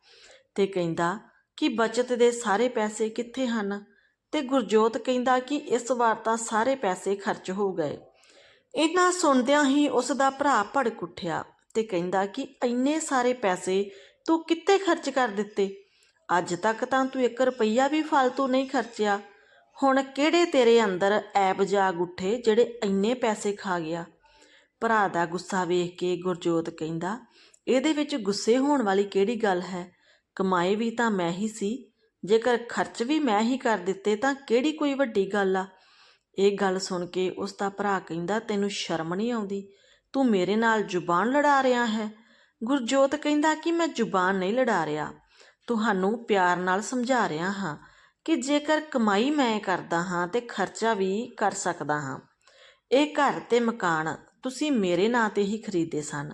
ਤੇ ਕਹਿੰਦਾ ਕਿ ਬਚਤ ਦੇ ਸਾਰੇ ਪੈਸੇ ਕਿੱਥੇ ਹਨ? ਤੇ ਗੁਰਜੋਤ ਕਹਿੰਦਾ ਕਿ ਇਸ ਵਾਰ ਤਾਂ ਸਾਰੇ ਪੈਸੇ ਖਰਚ ਹੋ ਗਏ। ਇਹਨਾਂ ਸੁਣਦਿਆਂ ਹੀ ਉਸ ਦਾ ਭਰਾ ਭੜਕ ਉੱਠਿਆ ਤੇ ਕਹਿੰਦਾ ਕਿ ਇੰਨੇ ਸਾਰੇ ਪੈਸੇ ਤੂੰ ਕਿੱਥੇ ਖਰਚ ਕਰ ਦਿੱਤੇ? ਅੱਜ ਤੱਕ ਤਾਂ ਤੂੰ 1 ਰੁਪਈਆ ਵੀ ਫालतू ਨਹੀਂ ਖਰਚਿਆ। ਹੁਣ ਕਿਹੜੇ ਤੇਰੇ ਅੰਦਰ ਐਬ ਜਾਗ ਉੱਠੇ ਜਿਹੜੇ ਇੰਨੇ ਪੈਸੇ ਖਾ ਗਿਆ? ਭਰਾ ਦਾ ਗੁੱਸਾ ਵੇਖ ਕੇ ਗੁਰਜੋਤ ਕਹਿੰਦਾ, ਇਹਦੇ ਵਿੱਚ ਗੁੱਸੇ ਹੋਣ ਵਾਲੀ ਕਿਹੜੀ ਗੱਲ ਹੈ? ਕਮਾਏ ਵੀ ਤਾਂ ਮੈਂ ਹੀ ਸੀ ਜੇਕਰ ਖਰਚ ਵੀ ਮੈਂ ਹੀ ਕਰ ਦਿੱਤੇ ਤਾਂ ਕਿਹੜੀ ਕੋਈ ਵੱਡੀ ਗੱਲ ਆ? ਇਹ ਗੱਲ ਸੁਣ ਕੇ ਉਸ ਦਾ ਭਰਾ ਕਹਿੰਦਾ, ਤੈਨੂੰ ਸ਼ਰਮ ਨਹੀਂ ਆਉਂਦੀ? ਤੂੰ ਮੇਰੇ ਨਾਲ ਜ਼ੁਬਾਨ ਲੜਾ ਰਿਹਾ ਹੈ? ਗੁਰਜੋਤ ਕਹਿੰਦਾ ਕਿ ਮੈਂ ਜ਼ੁਬਾਨ ਨਹੀਂ ਲੜਾ ਰਿਹਾ। ਤੁਹਾਨੂੰ ਪਿਆਰ ਨਾਲ ਸਮਝਾ ਰਿਹਾ ਹਾਂ ਕਿ ਜੇਕਰ ਕਮਾਈ ਮੈਂ ਕਰਦਾ ਹਾਂ ਤੇ ਖਰਚਾ ਵੀ ਕਰ ਸਕਦਾ ਹਾਂ। ਇਹ ਘਰ ਤੇ ਮਕਾਨ ਤੁਸੀਂ ਮੇਰੇ ਨਾਂ ਤੇ ਹੀ ਖਰੀਦੇ ਸਨ।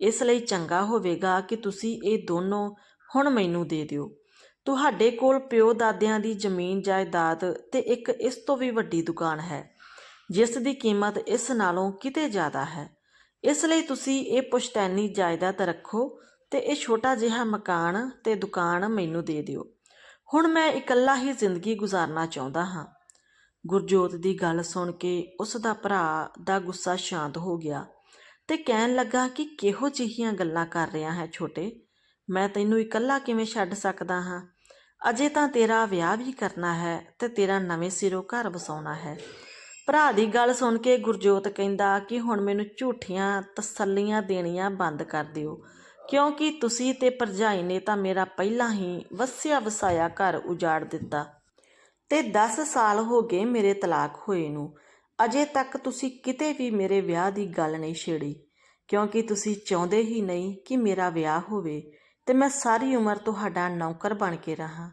ਇਸ ਲਈ ਚੰਗਾ ਹੋਵੇਗਾ ਕਿ ਤੁਸੀਂ ਇਹ ਦੋਨੋਂ ਹੁਣ ਮੈਨੂੰ ਦੇ ਦਿਓ। ਤੁਹਾਡੇ ਕੋਲ ਪਿਓ ਦਾਦਿਆਂ ਦੀ ਜ਼ਮੀਨ ਜਾਇਦਾਦ ਤੇ ਇੱਕ ਇਸ ਤੋਂ ਵੀ ਵੱਡੀ ਦੁਕਾਨ ਹੈ, ਜਿਸ ਦੀ ਕੀਮਤ ਇਸ ਨਾਲੋਂ ਕਿਤੇ ਜ਼ਿਆਦਾ ਹੈ। ਇਸ ਲਈ ਤੁਸੀਂ ਇਹ ਪੁਸ਼ਤੈਨੀ ਜਾਇਦਾਦ ਰੱਖੋ ਤੇ ਇਹ ਛੋਟਾ ਜਿਹਾ ਮਕਾਨ ਤੇ ਦੁਕਾਨ ਮੈਨੂੰ ਦੇ ਦਿਓ। ਹੁਣ ਮੈਂ ਇਕੱਲਾ ਹੀ ਜ਼ਿੰਦਗੀ ਗੁਜ਼ਾਰਨਾ ਚਾਹੁੰਦਾ ਹਾਂ। ਗੁਰਜੋਤ ਦੀ ਗੱਲ ਸੁਣ ਕੇ ਉਸ ਦਾ ਭਰਾ ਦਾ ਗੁੱਸਾ ਸ਼ਾਂਤ ਹੋ ਗਿਆ ਤੇ ਕਹਿਣ ਲੱਗਾ ਕਿ ਕਿਹੋ ਜਿਹੀਆਂ ਗੱਲਾਂ ਕਰ ਰਿਹਾ ਹੈ ਛੋਟੇ? ਮੈਂ ਤੈਨੂੰ ਇਕੱਲਾ ਕਿਵੇਂ ਛੱਡ ਸਕਦਾ ਹਾਂ? ਅਜੇ ਤਾਂ ਤੇਰਾ ਵਿਆਹ ਵੀ ਕਰਨਾ ਹੈ ਤੇ ਤੇਰਾ ਨਵੇਂ ਸਿਰੋਂ ਘਰ ਵਸਾਉਣਾ ਹੈ। ਭਰਾ ਦੀ ਗੱਲ ਸੁਣ ਕੇ ਗੁਰਜੋਤ ਕਹਿੰਦਾ ਕਿ ਹੁਣ ਮੈਨੂੰ ਝੂਠੀਆਂ ਤਸੱਲੀਆਂ ਦੇਣੀਆਂ ਬੰਦ ਕਰ ਦਿਓ। ਕਿਉਂਕਿ ਤੁਸੀਂ ਤੇ ਭਰਜਾਈ ਨੇ ਤਾਂ ਮੇਰਾ ਪਹਿਲਾਂ ਹੀ ਵਸਿਆ ਵਸਾਇਆ ਘਰ ਉਜਾੜ ਦਿੱਤਾ। ਤੇ 10 ਸਾਲ ਹੋ ਗਏ ਮੇਰੇ ਤਲਾਕ ਹੋਏ ਨੂੰ। ਅਜੇ ਤੱਕ ਤੁਸੀਂ ਕਿਤੇ ਵੀ ਮੇਰੇ ਵਿਆਹ ਦੀ ਗੱਲ ਨਹੀਂ ਛੇੜੀ। ਕਿਉਂਕਿ ਤੁਸੀਂ ਚਾਹੁੰਦੇ ਹੀ ਨਹੀਂ ਕਿ ਮੇਰਾ ਵਿਆਹ ਹੋਵੇ। ਤੇ ਮੈਂ ਸਾਰੀ ਉਮਰ ਤੁਹਾਡਾ ਨੌਕਰ ਬਣ ਕੇ ਰਹਾ।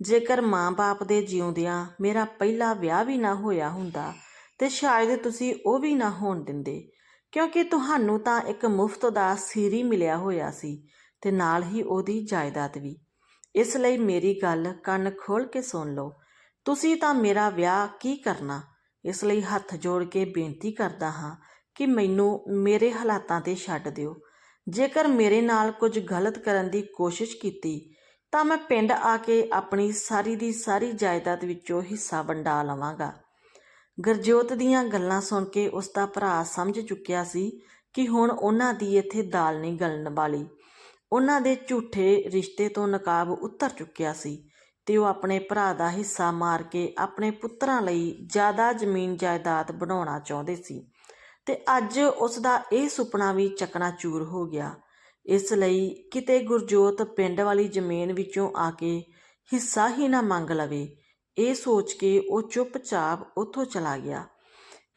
ਜੇਕਰ ਮਾਂ-ਬਾਪ ਦੇ ਜਿਉਂਦਿਆਂ ਮੇਰਾ ਪਹਿਲਾ ਵਿਆਹ ਵੀ ਨਾ ਹੋਇਆ ਹੁੰਦਾ, ਤੇ ਸ਼ਾਇਦ ਤੁਸੀਂ ਉਹ ਵੀ ਨਾ ਹੋਣ ਦਿੰਦੇ, ਕਿਉਂਕਿ ਤੁਹਾਨੂੰ ਤਾਂ ਇੱਕ ਮੁਫਤ ਦਾ ਸੀਰੀ ਮਿਲਿਆ ਹੋਇਆ ਸੀ, ਤੇ ਨਾਲ ਹੀ ਉਹਦੀ ਜਾਇਦਾਦ ਵੀ। ਇਸ ਲਈ ਮੇਰੀ ਗੱਲ ਕੰਨ ਖੋਲ ਕੇ ਸੁਣ ਲਓ। ਤੁਸੀਂ ਤਾਂ ਮੇਰਾ ਵਿਆਹ ਕੀ ਕਰਨਾ? ਇਸ ਲਈ ਹੱਥ ਜੋੜ ਕੇ ਬੇਨਤੀ ਕਰਦਾ ਹਾਂ ਕਿ ਮੈਨੂੰ ਮੇਰੇ ਹਾਲਾਤਾਂ ਤੇ ਛੱਡ ਦਿਓ। ਜੇਕਰ ਮੇਰੇ ਨਾਲ ਕੁਝ ਗਲਤ ਕਰਨ ਦੀ ਕੋਸ਼ਿਸ਼ ਕੀਤੀ, ਤਾਂ ਮੈਂ ਪਿੰਡ ਆ ਕੇ ਆਪਣੀ ਸਾਰੀ ਦੀ ਸਾਰੀ ਜਾਇਦਾਦ ਵਿੱਚੋਂ ਹਿੱਸਾ ਵੰਡਾ ਲਵਾਂਗਾ। ਗੁਰਜੋਤ ਦੀਆਂ ਗੱਲਾਂ ਸੁਣ ਕੇ ਉਸ ਦਾ ਭਰਾ ਸਮਝ ਚੁੱਕਿਆ ਸੀ ਕਿ ਹੁਣ ਉਹਨਾਂ ਦੀ ਇੱਥੇ ਦਾਲ ਨਹੀਂ ਗਲਣ ਵਾਲੀ। ਉਹਨਾਂ ਦੇ ਝੂਠੇ ਰਿਸ਼ਤੇ ਤੋਂ ਨਕਾਬ ਉਤਰ ਚੁੱਕਿਆ ਸੀ ਤੇ ਉਹ ਆਪਣੇ ਭਰਾ ਦਾ ਹਿੱਸਾ ਮਾਰ ਕੇ ਆਪਣੇ ਪੁੱਤਰਾਂ ਲਈ ਜ਼ਿਆਦਾ ਜ਼ਮੀਨ ਜਾਇਦਾਦ ਬਣਾਉਣਾ ਚਾਹੁੰਦੇ ਸੀ। ਤੇ ਅੱਜ ਉਸ ਦਾ ਇਹ ਸੁਪਨਾ ਵੀ ਚਕਨਾਚੂਰ ਹੋ ਗਿਆ। ਇਸ ਲਈ ਕਿਤੇ ਗੁਰਜੋਤ ਪਿੰਡ ਵਾਲੀ ਜ਼ਮੀਨ ਵਿੱਚੋਂ ਆ ਕੇ ਹਿੱਸਾ ਹੀ ਨਾ ਮੰਗ ਲਵੇ, ਇਹ ਸੋਚ ਕੇ ਉਹ ਚੁੱਪਚਾਪ ਉੱਥੋਂ ਚਲਾ ਗਿਆ।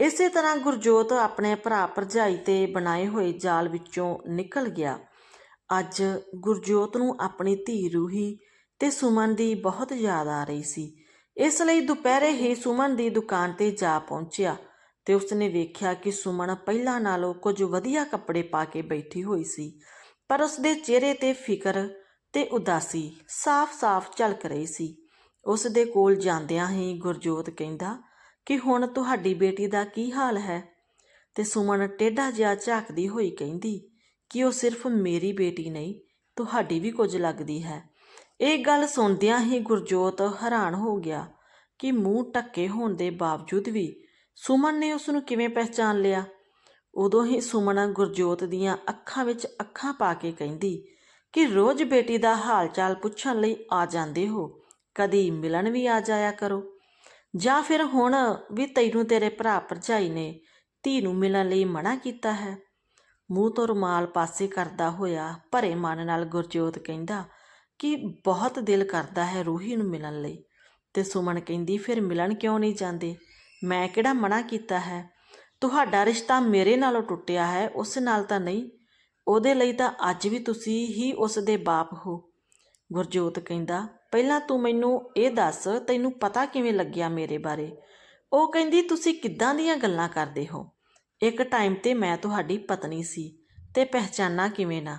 ਇਸੇ ਤਰ੍ਹਾਂ ਗੁਰਜੋਤ ਆਪਣੇ ਭਰਾ ਭਰਜਾਈ ਤੇ ਬਣਾਏ ਹੋਏ ਜਾਲ ਵਿੱਚੋਂ ਨਿਕਲ ਗਿਆ। ਅੱਜ ਗੁਰਜੋਤ ਨੂੰ ਆਪਣੀ ਧੀ ਰੂਹੀ ਤੇ ਸੁਮਨ ਦੀ ਬਹੁਤ ਯਾਦ ਆ ਰਹੀ ਸੀ। ਇਸ ਲਈ ਦੁਪਹਿਰੇ ਹੀ ਸੁਮਨ ਦੀ ਦੁਕਾਨ ਤੇ ਜਾ ਪਹੁੰਚਿਆ। ਤੇ ਉਸਨੇ ਵੇਖਿਆ ਕਿ ਸੁਮਨ ਪਹਿਲਾਂ ਨਾਲੋਂ ਕੁਝ ਵਧੀਆ ਕੱਪੜੇ ਪਾ ਕੇ ਬੈਠੀ ਹੋਈ ਸੀ, ਪਰ ਉਸਦੇ ਚਿਹਰੇ ਤੇ ਫਿਕਰ ਤੇ ਉਦਾਸੀ ਸਾਫ਼-ਸਾਫ਼ ਝਲਕ ਰਹੀ ਸੀ। ਉਸ ਦੇ ਕੋਲ ਜਾਂਦਿਆਂ ਹੀ ਗੁਰਜੋਤ ਕਹਿੰਦਾ, ਕਿ ਹੁਣ ਤੁਹਾਡੀ ਬੇਟੀ ਦਾ ਕੀ ਹਾਲ ਹੈ? ਤੇ ਸੁਮਨ ਟੇਢਾ ਜਿਹਾ ਝਾਕਦੀ ਹੋਈ ਕਹਿੰਦੀ, ਕਿ ਉਹ ਸਿਰਫ ਮੇਰੀ ਬੇਟੀ ਨਹੀਂ, ਤੁਹਾਡੀ ਵੀ ਕੁਝ ਲੱਗਦੀ ਹੈ। ਇਹ ਗੱਲ ਸੁਣਦਿਆਂ ਹੀ ਗੁਰਜੋਤ ਹੈਰਾਨ ਹੋ ਗਿਆ ਕਿ ਮੂੰਹ ਟੱਕੇ ਹੋਣ ਦੇ ਬਾਵਜੂਦ ਵੀ ਸੁਮਨ ਨੇ ਉਸ ਨੂੰ ਕਿਵੇਂ ਪਹਿਚਾਨ ਲਿਆ? ਉਦੋਂ ਹੀ ਸੁਮਨ ਗੁਰਜੋਤ ਦੀਆਂ ਅੱਖਾਂ ਵਿੱਚ ਅੱਖਾਂ ਪਾ ਕੇ ਕਹਿੰਦੀ ਕਿ ਰੋਜ਼ ਬੇਟੀ ਦਾ ਹਾਲ ਚਾਲ ਪੁੱਛਣ ਲਈ ਆ ਜਾਂਦੇ ਹੋ। ਕਦੀ ਮਿਲਣ ਵੀ ਆ ਜਾਇਆ ਕਰੋ। ਜਾਂ ਫਿਰ ਹੁਣ ਵੀ ਤੈਨੂੰ ਤੇਰੇ ਭਰਾ ਭਰਜਾਈ ਨੇ ਧੀ ਨੂੰ ਮਿਲਣ ਲਈ ਮਨਾ ਕੀਤਾ ਹੈ? ਮੂੰਹ ਤੋਂ ਰੁਮਾਲ ਪਾਸੇ ਕਰਦਾ ਹੋਇਆ ਭਰੇ ਮਨ ਨਾਲ ਗੁਰਜੋਤ ਕਹਿੰਦਾ ਕਿ ਬਹੁਤ ਦਿਲ ਕਰਦਾ ਹੈ ਰੂਹੀ ਨੂੰ ਮਿਲਣ ਲਈ। ਤੇ ਸੁਮਨ ਕਹਿੰਦੀ, ਫਿਰ ਮਿਲਣ ਕਿਉਂ ਨਹੀਂ ਜਾਂਦੇ? ਮੈਂ ਕਿਹੜਾ ਮਨਾ ਕੀਤਾ ਹੈ? ਤੁਹਾਡਾ ਰਿਸ਼ਤਾ ਮੇਰੇ ਨਾਲੋਂ ਟੁੱਟਿਆ ਹੈ, ਉਸ ਨਾਲ ਤਾਂ ਨਹੀਂ। ਉਹਦੇ ਲਈ ਤਾਂ ਅੱਜ ਵੀ ਤੁਸੀਂ ਹੀ ਉਸ ਦੇ ਬਾਪ ਹੋ। ਗੁਰਜੋਤ ਕਹਿੰਦਾ, ਪਹਿਲਾਂ ਤੂੰ ਮੈਨੂੰ ਇਹ ਦੱਸ, ਤੈਨੂੰ ਪਤਾ ਕਿਵੇਂ ਲੱਗਿਆ ਮੇਰੇ ਬਾਰੇ? ਉਹ ਕਹਿੰਦੀ, ਤੁਸੀਂ ਕਿੱਦਾਂ ਦੀਆਂ ਗੱਲਾਂ ਕਰਦੇ ਹੋ? ਇੱਕ ਟਾਈਮ ਤੇ ਮੈਂ ਤੁਹਾਡੀ ਪਤਨੀ ਸੀ ਤੇ ਪਹਿਚਾਨਾ ਕਿਵੇਂ ਨਾ?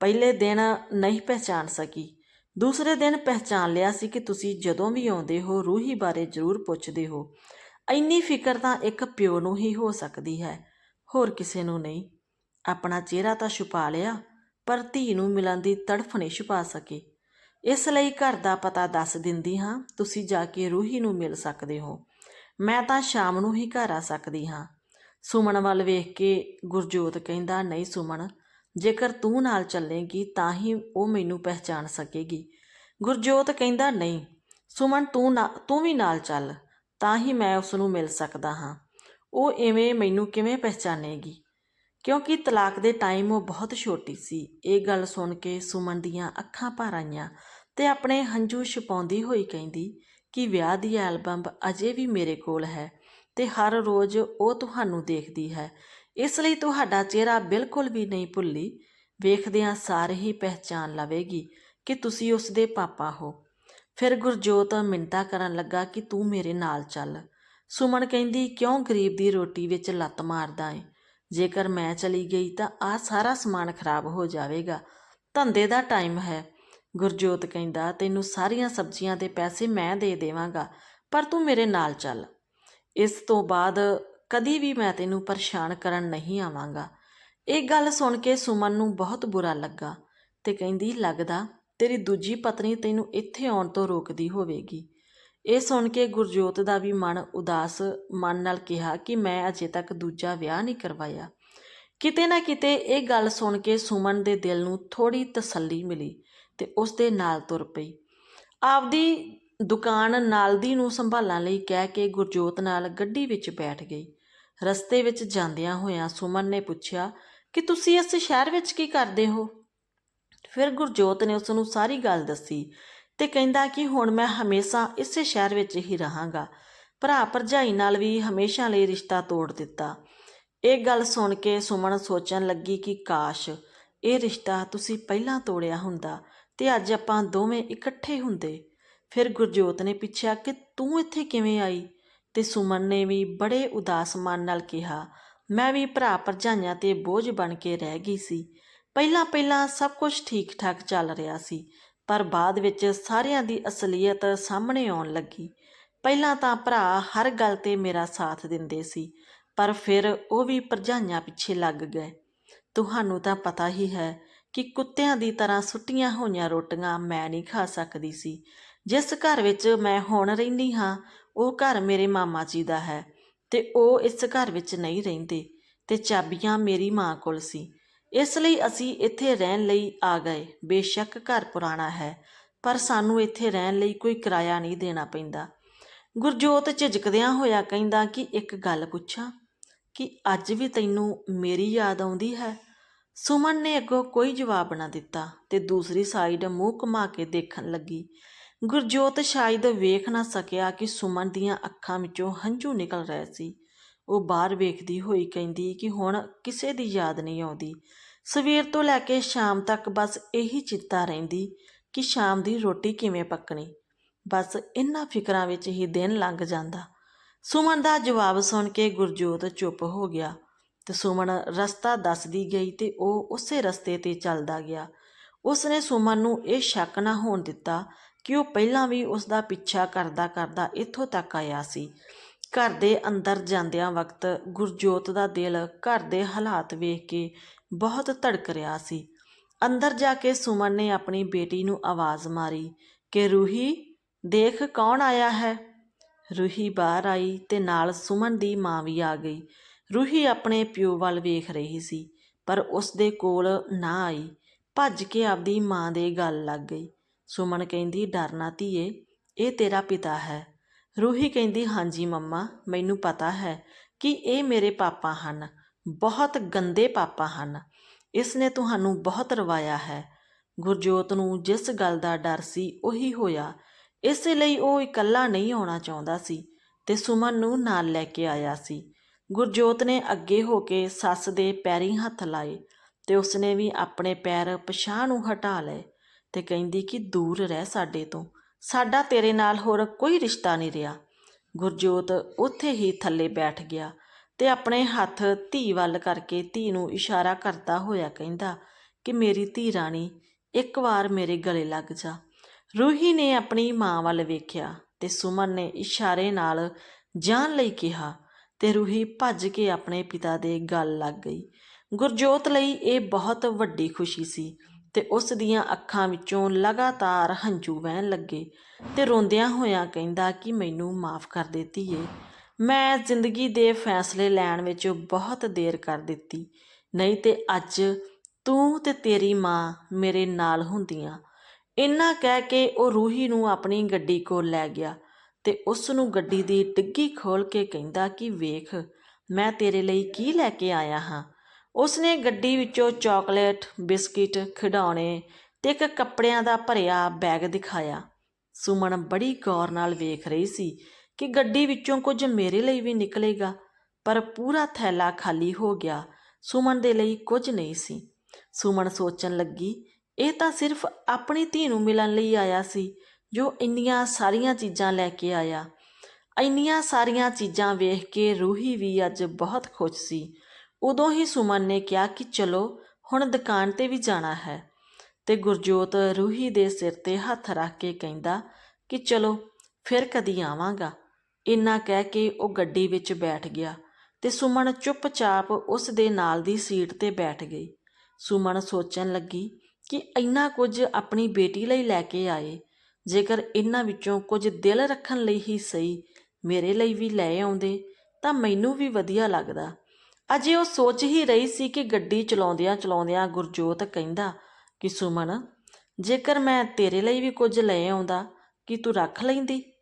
ਪਹਿਲੇ ਦਿਨ ਨਹੀਂ ਪਹਿਚਾਨ ਸਕੀ। ਦੂਸਰੇ ਦਿਨ ਪਹਿਚਾਨ ਲਿਆ ਸੀ ਕਿ ਤੁਸੀਂ ਜਦੋਂ ਵੀ ਆਉਂਦੇ ਹੋ, ਰੂਹੀ ਬਾਰੇ ਜ਼ਰੂਰ ਪੁੱਛਦੇ ਹੋ। ਇੰਨੀ ਫਿਕਰ ਤਾਂ ਇੱਕ ਪਿਓ ਨੂੰ ਹੀ ਹੋ ਸਕਦੀ ਹੈ। ਹੋਰ ਕਿਸੇ ਨੂੰ ਨਹੀਂ। ਆਪਣਾ ਚਿਹਰਾ ਤਾਂ ਛੁਪਾ ਲਿਆ, ਪਰ ਧੀ ਨੂੰ ਮਿਲਣ ਦੀ ਤੜਫ ਨਹੀਂ ਛੁਪਾ ਸਕੇ। ਇਸ ਲਈ ਘਰ ਦਾ ਪਤਾ ਦੱਸ ਦਿੰਦੀ ਹਾਂ, ਤੁਸੀਂ ਜਾ ਕੇ ਰੂਹੀ ਨੂੰ ਮਿਲ ਸਕਦੇ ਹੋ। ਮੈਂ ਤਾਂ ਸ਼ਾਮ ਨੂੰ ਹੀ ਘਰ ਆ ਸਕਦੀ ਹਾਂ। ਸੁਮਨ ਵੱਲ ਵੇਖ ਕੇ ਗੁਰਜੋਤ ਕਹਿੰਦਾ, ਨਹੀਂ ਸੁਮਨ, ਜੇਕਰ ਤੂੰ ਨਾਲ ਚੱਲੇਗੀ ਤਾਂ ਹੀ ਉਹ ਮੈਨੂੰ ਪਹਿਚਾਨ ਸਕੇਗੀ। ਗੁਰਜੋਤ ਕਹਿੰਦਾ, ਨਹੀਂ, ਸੁਮਨ, ਤੂੰ ਨਾ, ਤੂੰ ਵੀ ਨਾਲ ਚੱਲ। ਤਾਂ ਹੀ ਮੈਂ ਉਸ ਨੂੰ ਮਿਲ ਸਕਦਾ ਹਾਂ। ਉਹ ਇਵੇਂ ਮੈਨੂੰ ਕਿਵੇਂ ਪਹਿਚਾਨੇਗੀ? ਕਿਉਂਕਿ ਤਲਾਕ ਦੇ ਟਾਈਮ ਉਹ ਬਹੁਤ ਛੋਟੀ ਸੀ। ਇਹ ਗੱਲ ਸੁਣ ਕੇ ਸੁਮਨ ਦੀਆਂ ਅੱਖਾਂ ਭਰ ਆਈਆਂ ਤੇ ਆਪਣੇ ਹੰਝੂ ਛਪਾਉਂਦੀ ਹੋਈ ਕਹਿੰਦੀ ਕਿ ਵਿਆਹ ਦੀ ਐਲਬਮ ਅਜੇ ਵੀ ਮੇਰੇ ਕੋਲ ਹੈ ਤੇ ਹਰ ਰੋਜ਼ ਉਹ ਤੁਹਾਨੂੰ ਦੇਖਦੀ ਹੈ। ਇਸ ਲਈ ਤੁਹਾਡਾ ਚਿਹਰਾ ਬਿਲਕੁਲ ਵੀ ਨਹੀਂ ਭੁੱਲੀ। ਵੇਖਦਿਆਂ ਸਾਰੇ ਹੀ ਪਹਿਚਾਨ ਲਵੇਗੀ ਕਿ ਤੁਸੀਂ ਉਸ ਦੇ ਪਾਪਾ ਹੋ। ਫਿਰ ਗੁਰਜੋਤ ਮਿੰਤਾ ਕਰਨ ਲੱਗਾ ਕਿ ਤੂੰ ਮੇਰੇ ਨਾਲ ਚੱਲ। ਸੁਮਨ ਕਹਿੰਦੀ, ਕਿਉਂ ਗਰੀਬ ਦੀ ਰੋਟੀ ਵਿੱਚ ਲੱਤ ਮਾਰਦਾ ਏ? ਜੇਕਰ ਮੈਂ ਚਲੀ ਗਈ ਤਾਂ ਆ ਸਾਰਾ ਸਮਾਨ ਖਰਾਬ ਹੋ ਜਾਵੇਗਾ। ਧੰਦੇ ਦਾ ਟਾਈਮ ਹੈ। ਗੁਰਜੋਤ ਕਹਿੰਦਾ, ਤੈਨੂੰ ਸਾਰੀਆਂ ਸਬਜ਼ੀਆਂ ਦੇ ਪੈਸੇ ਮੈਂ ਦੇ ਦੇਵਾਂਗਾ, ਪਰ ਤੂੰ ਮੇਰੇ ਨਾਲ ਚੱਲ। ਇਸ ਤੋਂ ਬਾਅਦ ਕਦੀ ਵੀ ਮੈਂ ਤੈਨੂੰ ਪਰੇਸ਼ਾਨ ਕਰਨ ਨਹੀਂ ਆਵਾਂਗਾ। ਇਹ ਗੱਲ ਸੁਣ ਕੇ ਸੁਮਨ ਨੂੰ ਬਹੁਤ ਬੁਰਾ ਲੱਗਾ ਤੇ ਕਹਿੰਦੀ, ਲੱਗਦਾ ਤੇਰੀ ਦੂਜੀ ਪਤਨੀ ਤੈਨੂੰ ਇੱਥੇ ਆਉਣ ਤੋਂ ਰੋਕਦੀ ਹੋਵੇਗੀ। ਇਹ ਸੁਣ ਕੇ ਗੁਰਜੋਤ ਦਾ ਵੀ ਮਨ ਉਦਾਸ, ਮਨ ਨਾਲ ਕਿਹਾ ਕਿ ਮੈਂ ਅਜੇ ਤੱਕ ਦੂਜਾ ਵਿਆਹ ਨਹੀਂ ਕਰਵਾਇਆ। ਕਿਤੇ ਨਾ ਕਿਤੇ ਇਹ ਗੱਲ ਸੁਣ ਕੇ ਸੁਮਨ ਦੇ ਦਿਲ ਨੂੰ ਥੋੜੀ ਤਸੱਲੀ ਮਿਲੀ ਤੇ ਉਸ ਦੇ ਨਾਲ ਤੁਰ ਪਈ। ਆਪਦੀ ਦੁਕਾਨ ਨਾਲ ਦੀ ਨੂੰ ਸੰਭਾਲਣ ਲਈ ਕਹਿ ਕੇ ਗੁਰਜੋਤ ਨਾਲ ਗੱਡੀ ਵਿੱਚ ਬੈਠ ਗਈ। ਰਸਤੇ ਵਿੱਚ ਜਾਂਦਿਆਂ ਹੋਇਆਂ ਸੁਮਨ ਨੇ ਪੁੱਛਿਆ, ਕਿ ਤੁਸੀਂ ਇਸ ਸ਼ਹਿਰ ਵਿੱਚ ਕੀ ਕਰਦੇ ਹੋ? ਫਿਰ ਗੁਰਜੋਤ ਨੇ ਉਸ ਨੂੰ ਸਾਰੀ ਗੱਲ ਦੱਸੀ ਤੇ ਕਹਿੰਦਾ ਕਿ ਹੁਣ ਮੈਂ ਹਮੇਸ਼ਾ ਇਸੇ ਸ਼ਹਿਰ ਵਿੱਚ ਹੀ ਰਹਾਂਗਾ। ਭਰਾ ਭਰਜਾਈ ਨਾਲ ਵੀ ਹਮੇਸ਼ਾ ਲਈ ਰਿਸ਼ਤਾ ਤੋੜ ਦਿੱਤਾ। ਇਹ ਗੱਲ ਸੁਣ ਕੇ ਸੁਮਨ ਸੋਚਣ ਲੱਗੀ ਕਿ ਕਾਸ਼ ਇਹ ਰਿਸ਼ਤਾ ਤੁਸੀਂ ਪਹਿਲਾਂ ਤੋੜਿਆ ਹੁੰਦਾ ਤੇ ਅੱਜ ਆਪਾਂ ਦੋਵੇਂ ਇਕੱਠੇ ਹੁੰਦੇ। ਫਿਰ ਗੁਰਜੋਤ ਨੇ ਪੁੱਛਿਆ ਕਿ ਤੂੰ ਇੱਥੇ ਕਿਵੇਂ ਆਈ? ਤੇ ਸੁਮਨ ਨੇ ਵੀ ਬੜੇ ਉਦਾਸ ਮਨ ਨਾਲ ਕਿਹਾ, ਮੈਂ ਵੀ ਭਰਾ ਭਰਜਾਈਆਂ ਤੇ ਬੋਝ ਬਣ ਕੇ ਰਹਿ ਗਈ ਸੀ। ਪਹਿਲਾਂ ਪਹਿਲਾਂ ਸਭ ਕੁਝ ਠੀਕ ਠਾਕ ਚੱਲ ਰਿਹਾ ਸੀ, ਪਰ ਬਾਅਦ ਵਿੱਚ ਸਾਰਿਆਂ ਦੀ ਅਸਲੀਅਤ ਸਾਹਮਣੇ ਆਉਣ ਲੱਗੀ। ਪਹਿਲਾਂ ਤਾਂ ਭਰਾ ਹਰ ਗੱਲ ਤੇ ਮੇਰਾ ਸਾਥ ਦਿੰਦੇ ਸੀ, ਪਰ ਫਿਰ ਉਹ ਵੀ ਭਰਜਾਈਆਂ ਪਿੱਛੇ ਲੱਗ ਗਏ। ਤੁਹਾਨੂੰ ਤਾਂ ਪਤਾ ਹੀ ਹੈ ਕਿ ਕੁੱਤਿਆਂ ਦੀ ਤਰ੍ਹਾਂ ਸੁੱਟੀਆਂ ਹੋਈਆਂ ਰੋਟੀਆਂ ਮੈਂ ਨਹੀਂ ਖਾ ਸਕਦੀ ਸੀ। ਜਿਸ ਘਰ ਵਿੱਚ ਮੈਂ ਹੁਣ ਰਹਿੰਦੀ ਹਾਂ, ਉਹ ਘਰ ਮੇਰੇ ਮਾਮਾ ਜੀ ਦਾ ਹੈ ਤੇ ਉਹ ਇਸ ਘਰ ਵਿੱਚ ਨਹੀਂ ਰਹਿੰਦੇ ਤੇ ਚਾਬੀਆਂ ਮੇਰੀ ਮਾਂ ਕੋਲ ਸੀ। ਇਸ ਲਈ ਅਸੀਂ ਇੱਥੇ ਰਹਿਣ ਲਈ ਆ ਗਏ। ਬੇਸ਼ੱਕ ਘਰ ਪੁਰਾਣਾ ਹੈ, ਪਰ ਸਾਨੂੰ ਇੱਥੇ ਰਹਿਣ ਲਈ ਕੋਈ ਕਿਰਾਇਆ ਨਹੀਂ ਦੇਣਾ ਪੈਂਦਾ। ਗੁਰਜੋਤ ਝਿਜਕਦਿਆਂ ਹੋਇਆ ਕਹਿੰਦਾ ਕਿ ਇੱਕ ਗੱਲ ਪੁੱਛਾਂ, ਕਿ ਅੱਜ ਵੀ ਤੈਨੂੰ ਮੇਰੀ ਯਾਦ ਆਉਂਦੀ ਹੈ? ਸੁਮਨ ਨੇ ਅੱਗੋਂ ਕੋਈ ਜਵਾਬ ਨਾ ਦਿੱਤਾ ਤੇ ਦੂਸਰੀ ਸਾਈਡ ਮੂੰਹ ਘੁਮਾ ਕੇ ਦੇਖਣ ਲੱਗੀ। ਗੁਰਜੋਤ ਸ਼ਾਇਦ ਵੇਖ ਨਾ ਸਕਿਆ ਕਿ ਸੁਮਨ ਦੀਆਂ ਅੱਖਾਂ ਵਿੱਚੋਂ ਹੰਝੂ ਨਿਕਲ ਰਹੇ ਸੀ। ਉਹ ਬਾਹਰ ਵੇਖਦੀ ਹੋਈ ਕਹਿੰਦੀ ਕਿ ਹੁਣ ਕਿਸੇ ਦੀ ਯਾਦ ਨਹੀਂ ਆਉਂਦੀ। ਸਵੇਰ ਤੋਂ ਲੈ ਕੇ ਸ਼ਾਮ ਤੱਕ ਬਸ ਇਹੀ ਚਿੰਤਾ ਰਹਿੰਦੀ ਕਿ ਸ਼ਾਮ ਦੀ ਰੋਟੀ ਕਿਵੇਂ ਪੱਕਣੀ। ਬਸ ਇਹਨਾਂ ਫਿਕਰਾਂ ਵਿੱਚ ਹੀ ਦਿਨ ਲੰਘ ਜਾਂਦਾ। ਸੁਮਨ ਦਾ ਜਵਾਬ ਸੁਣ ਕੇ ਗੁਰਜੋਤ ਚੁੱਪ ਹੋ ਗਿਆ ਤੇ ਸੁਮਨ ਰਸਤਾ ਦੱਸਦੀ ਗਈ ਤੇ ਉਹ ਉਸੇ ਰਸਤੇ ਤੇ ਚੱਲਦਾ ਗਿਆ। ਉਸਨੇ ਸੁਮਨ ਨੂੰ ਇਹ ਸ਼ੱਕ ਨਾ ਹੋਣ ਦਿੱਤਾ ਕਿ ਉਹ ਪਹਿਲਾਂ ਵੀ ਉਸ ਦਾ ਪਿੱਛਾ ਕਰਦਾ ਕਰਦਾ ਇੱਥੋਂ ਤੱਕ ਆਇਆ ਸੀ। ਘਰ ਦੇ ਅੰਦਰ ਜਾਂਦਿਆਂ ਵਕਤ ਗੁਰਜੋਤ ਦਾ ਦਿਲ ਘਰ ਦੇ ਹਾਲਾਤ ਵੇਖ ਕੇ ਬਹੁਤ ਧੜਕ ਰਿਹਾ ਸੀ। ਅੰਦਰ ਜਾ ਕੇ ਸੁਮਨ ਨੇ ਆਪਣੀ ਬੇਟੀ ਨੂੰ ਆਵਾਜ਼ ਮਾਰੀ ਕਿ, ਰੂਹੀ, ਦੇਖ ਕੌਣ ਆਇਆ ਹੈ? ਰੂਹੀ ਬਾਹਰ ਆਈ ਤੇ ਨਾਲ ਸੁਮਨ ਦੀ ਮਾਂ ਵੀ ਆ ਗਈ। ਰੂਹੀ ਆਪਣੇ ਪਿਓ ਵੱਲ ਵੇਖ ਰਹੀ ਸੀ, ਪਰ ਉਸ ਦੇ ਕੋਲ ਨਾ ਆਈ। ਭੱਜ ਕੇ ਆਪਦੀ ਮਾਂ ਦੇ ਗੱਲ ਲੱਗ ਗਈ। ਸੁਮਨ ਕਹਿੰਦੀ, ਡਰਨਾ ਧੀਏ, ਇਹ ਤੇਰਾ ਪਿਤਾ ਹੈ। ਰੂਹੀ ਕਹਿੰਦੀ, ਹਾਂਜੀ ਮੰਮਾ, ਮੈਨੂੰ ਪਤਾ ਹੈ ਕਿ ਇਹ ਮੇਰੇ ਪਾਪਾ ਹਨ। ਬਹੁਤ ਗੰਦੇ ਪਾਪਾ ਹਨ। ਇਸ ਨੇ ਤੁਹਾਨੂੰ ਬਹੁਤ ਰਵਾਇਆ ਹੈ। ਗੁਰਜੋਤ ਨੂੰ ਜਿਸ ਗੱਲ ਦਾ ਡਰ ਸੀ, ਉਹੀ ਹੋਇਆ। ਇਸ ਲਈ ਉਹ ਇਕੱਲਾ ਨਹੀਂ ਆਉਣਾ ਚਾਹੁੰਦਾ ਸੀ ਤੇ ਸੁਮਨ ਨੂੰ ਨਾਲ ਲੈ ਕੇ ਆਇਆ ਸੀ। ਗੁਰਜੋਤ ਨੇ ਅੱਗੇ ਹੋ ਕੇ ਸੱਸ ਦੇ ਪੈਰੀਂ ਹੱਥ ਲਾਏ ਤੇ ਉਸਨੇ ਵੀ ਆਪਣੇ ਪੈਰ ਪਛਾਹ ਨੂੰ ਹਟਾ ਲਏ ਤੇ ਕਹਿੰਦੀ ਕਿ ਦੂਰ ਰਹਿ ਸਾਡੇ ਤੋਂ। ਸਾਡਾ ਤੇਰੇ ਨਾਲ ਹੋਰ ਕੋਈ ਰਿਸ਼ਤਾ ਨਹੀਂ ਰਿਹਾ। ਗੁਰਜੋਤ ਉੱਥੇ ਹੀ ਥੱਲੇ ਬੈਠ ਗਿਆ ਤੇ ਆਪਣੇ ਹੱਥ ਧੀ ਵੱਲ ਕਰਕੇ ਧੀ ਨੂੰ ਇਸ਼ਾਰਾ ਕਰਦਾ ਹੋਇਆ ਕਹਿੰਦਾ ਕਿ ਮੇਰੀ ਧੀ ਰਾਣੀ, ਇੱਕ ਵਾਰ ਮੇਰੇ ਗਲੇ ਲੱਗ ਜਾ। ਰੂਹੀ ਨੇ ਆਪਣੀ ਮਾਂ ਵੱਲ ਵੇਖਿਆ ਤੇ ਸੁਮਨ ਨੇ ਇਸ਼ਾਰੇ ਨਾਲ ਜਾਣ ਲਈ ਕਿਹਾ ਤੇ ਰੂਹੀ ਭੱਜ ਕੇ ਆਪਣੇ ਪਿਤਾ ਦੇ ਗੱਲ ਲੱਗ ਗਈ। ਗੁਰਜੋਤ ਲਈ ਇਹ ਬਹੁਤ ਵੱਡੀ ਖੁਸ਼ੀ ਸੀ ਤੇ ਉਸ ਦੀਆਂ ਅੱਖਾਂ ਵਿੱਚੋਂ ਲਗਾਤਾਰ ਹੰਝੂ ਵਹਿਣ ਲੱਗੇ ਤੇ ਰੋਂਦਿਆਂ ਹੋਇਆਂ ਕਹਿੰਦਾ ਕਿ ਮੈਨੂੰ ਮਾਫ ਕਰ ਦਿੱਤੀ ਏ। ਮੈਂ ਜ਼ਿੰਦਗੀ ਦੇ ਫੈਸਲੇ ਲੈਣ ਵਿੱਚ ਬਹੁਤ ਦੇਰ ਕਰ ਦਿੱਤੀ। ਨਹੀਂ ਤੇ ਅੱਜ ਤੂੰ ਤੇ ਤੇਰੀ ਮਾਂ ਮੇਰੇ ਨਾਲ ਹੁੰਦੀਆਂ। ਇੰਨਾ ਕਹਿ ਕੇ ਉਹ ਰੂਹੀ ਨੂੰ ਆਪਣੀ ਗੱਡੀ ਕੋਲ ਲੈ ਗਿਆ ਤੇ ਉਸ ਨੂੰ ਗੱਡੀ ਦੀ ਡਿੱਗੀ ਖੋਲ ਕੇ ਕਹਿੰਦਾ ਕਿ ਵੇਖ, ਮੈਂ ਤੇਰੇ ਲਈ ਕੀ ਲੈ ਕੇ ਆਇਆ ਹਾਂ? ਉਸਨੇ ਗੱਡੀ ਵਿੱਚੋਂ ਚਾਕਲੇਟ, ਬਿਸਕਿਟ ਖਿਡੌਣੇ ਤੇ ਇੱਕ ਕੱਪੜਿਆਂ ਦਾ ਭਰਿਆ ਬੈਗ ਦਿਖਾਇਆ। ਸੁਮਨ ਬੜੀ ਗੌਰ ਨਾਲ ਵੇਖ ਰਹੀ ਸੀ ਕਿ ਗੱਡੀ ਵਿੱਚੋਂ ਕੁਝ ਮੇਰੇ ਲਈ ਵੀ ਨਿਕਲੇਗਾ, ਪਰ ਪੂਰਾ ਥੈਲਾ ਖਾਲੀ ਹੋ ਗਿਆ। ਸੁਮਨ ਦੇ ਲਈ ਕੁਝ ਨਹੀਂ ਸੀ। ਸੁਮਨ ਸੋਚਣ ਲੱਗੀ, ਇਹ ਤਾਂ ਸਿਰਫ ਆਪਣੀ ਧੀ ਨੂੰ ਮਿਲਣ ਲਈ ਆਇਆ ਸੀ, ਜੋ ਇੰਨੀਆਂ ਸਾਰੀਆਂ ਚੀਜ਼ਾਂ ਲੈ ਕੇ ਆਇਆ। ਇੰਨੀਆਂ ਸਾਰੀਆਂ ਚੀਜ਼ਾਂ ਵੇਖ ਕੇ ਰੂਹੀ ਵੀ ਅੱਜ ਬਹੁਤ ਖੁਸ਼ ਸੀ। ਉਦੋਂ ਹੀ ਸੁਮਨ ਨੇ ਕਿਹਾ ਕਿ ਚਲੋ, ਹੁਣ ਦੁਕਾਨ ਤੇ ਵੀ ਜਾਣਾ ਹੈ। ਤੇ ਗੁਰਜੋਤ ਰੂਹੀ ਦੇ ਸਿਰ ਤੇ ਹੱਥ ਰੱਖ ਕੇ ਕਹਿੰਦਾ ਕਿ ਚਲੋ, ਫਿਰ ਕਦੀ ਆਵਾਂਗਾ। ਇੰਨਾ ਕਹਿ ਕੇ ਉਹ ਗੱਡੀ ਵਿੱਚ ਬੈਠ ਗਿਆ ਤੇ ਸੁਮਨ ਚੁੱਪਚਾਪ ਉਸ ਦੇ ਨਾਲ ਦੀ ਸੀਟ ਤੇ ਬੈਠ ਗਈ। ਸੁਮਨ ਸੋਚਣ ਲੱਗੀ ਕਿ ਇੰਨਾ ਕੁਝ ਆਪਣੀ ਬੇਟੀ ਲਈ ਲੈ ਕੇ ਆਏ, ਜੇਕਰ ਇਹਨਾਂ ਵਿੱਚੋਂ ਕੁਝ ਦਿਲ ਰੱਖਣ ਲਈ ਹੀ ਸਹੀ ਮੇਰੇ ਲਈ ਵੀ ਲੈ ਆਉਂਦੇ, ਤਾਂ ਮੈਨੂੰ ਵੀ ਵਧੀਆ ਲੱਗਦਾ। ਅਜੇ ਉਹ ਸੋਚ ਹੀ ਰਹੀ ਸੀ ਕਿ ਗੱਡੀ ਚਲਾਉਂਦਿਆਂ ਚਲਾਉਂਦਿਆਂ ਗੁਰਜੋਤ ਕਹਿੰਦਾ ਕਿ ਸੁਮਨ, ਜੇਕਰ ਮੈਂ ਤੇਰੇ ਲਈ ਵੀ ਕੁਝ ਲੈ ਆਉਂਦਾ, ਕਿ ਤੂੰ ਰੱਖ ਲੈਂਦੀ?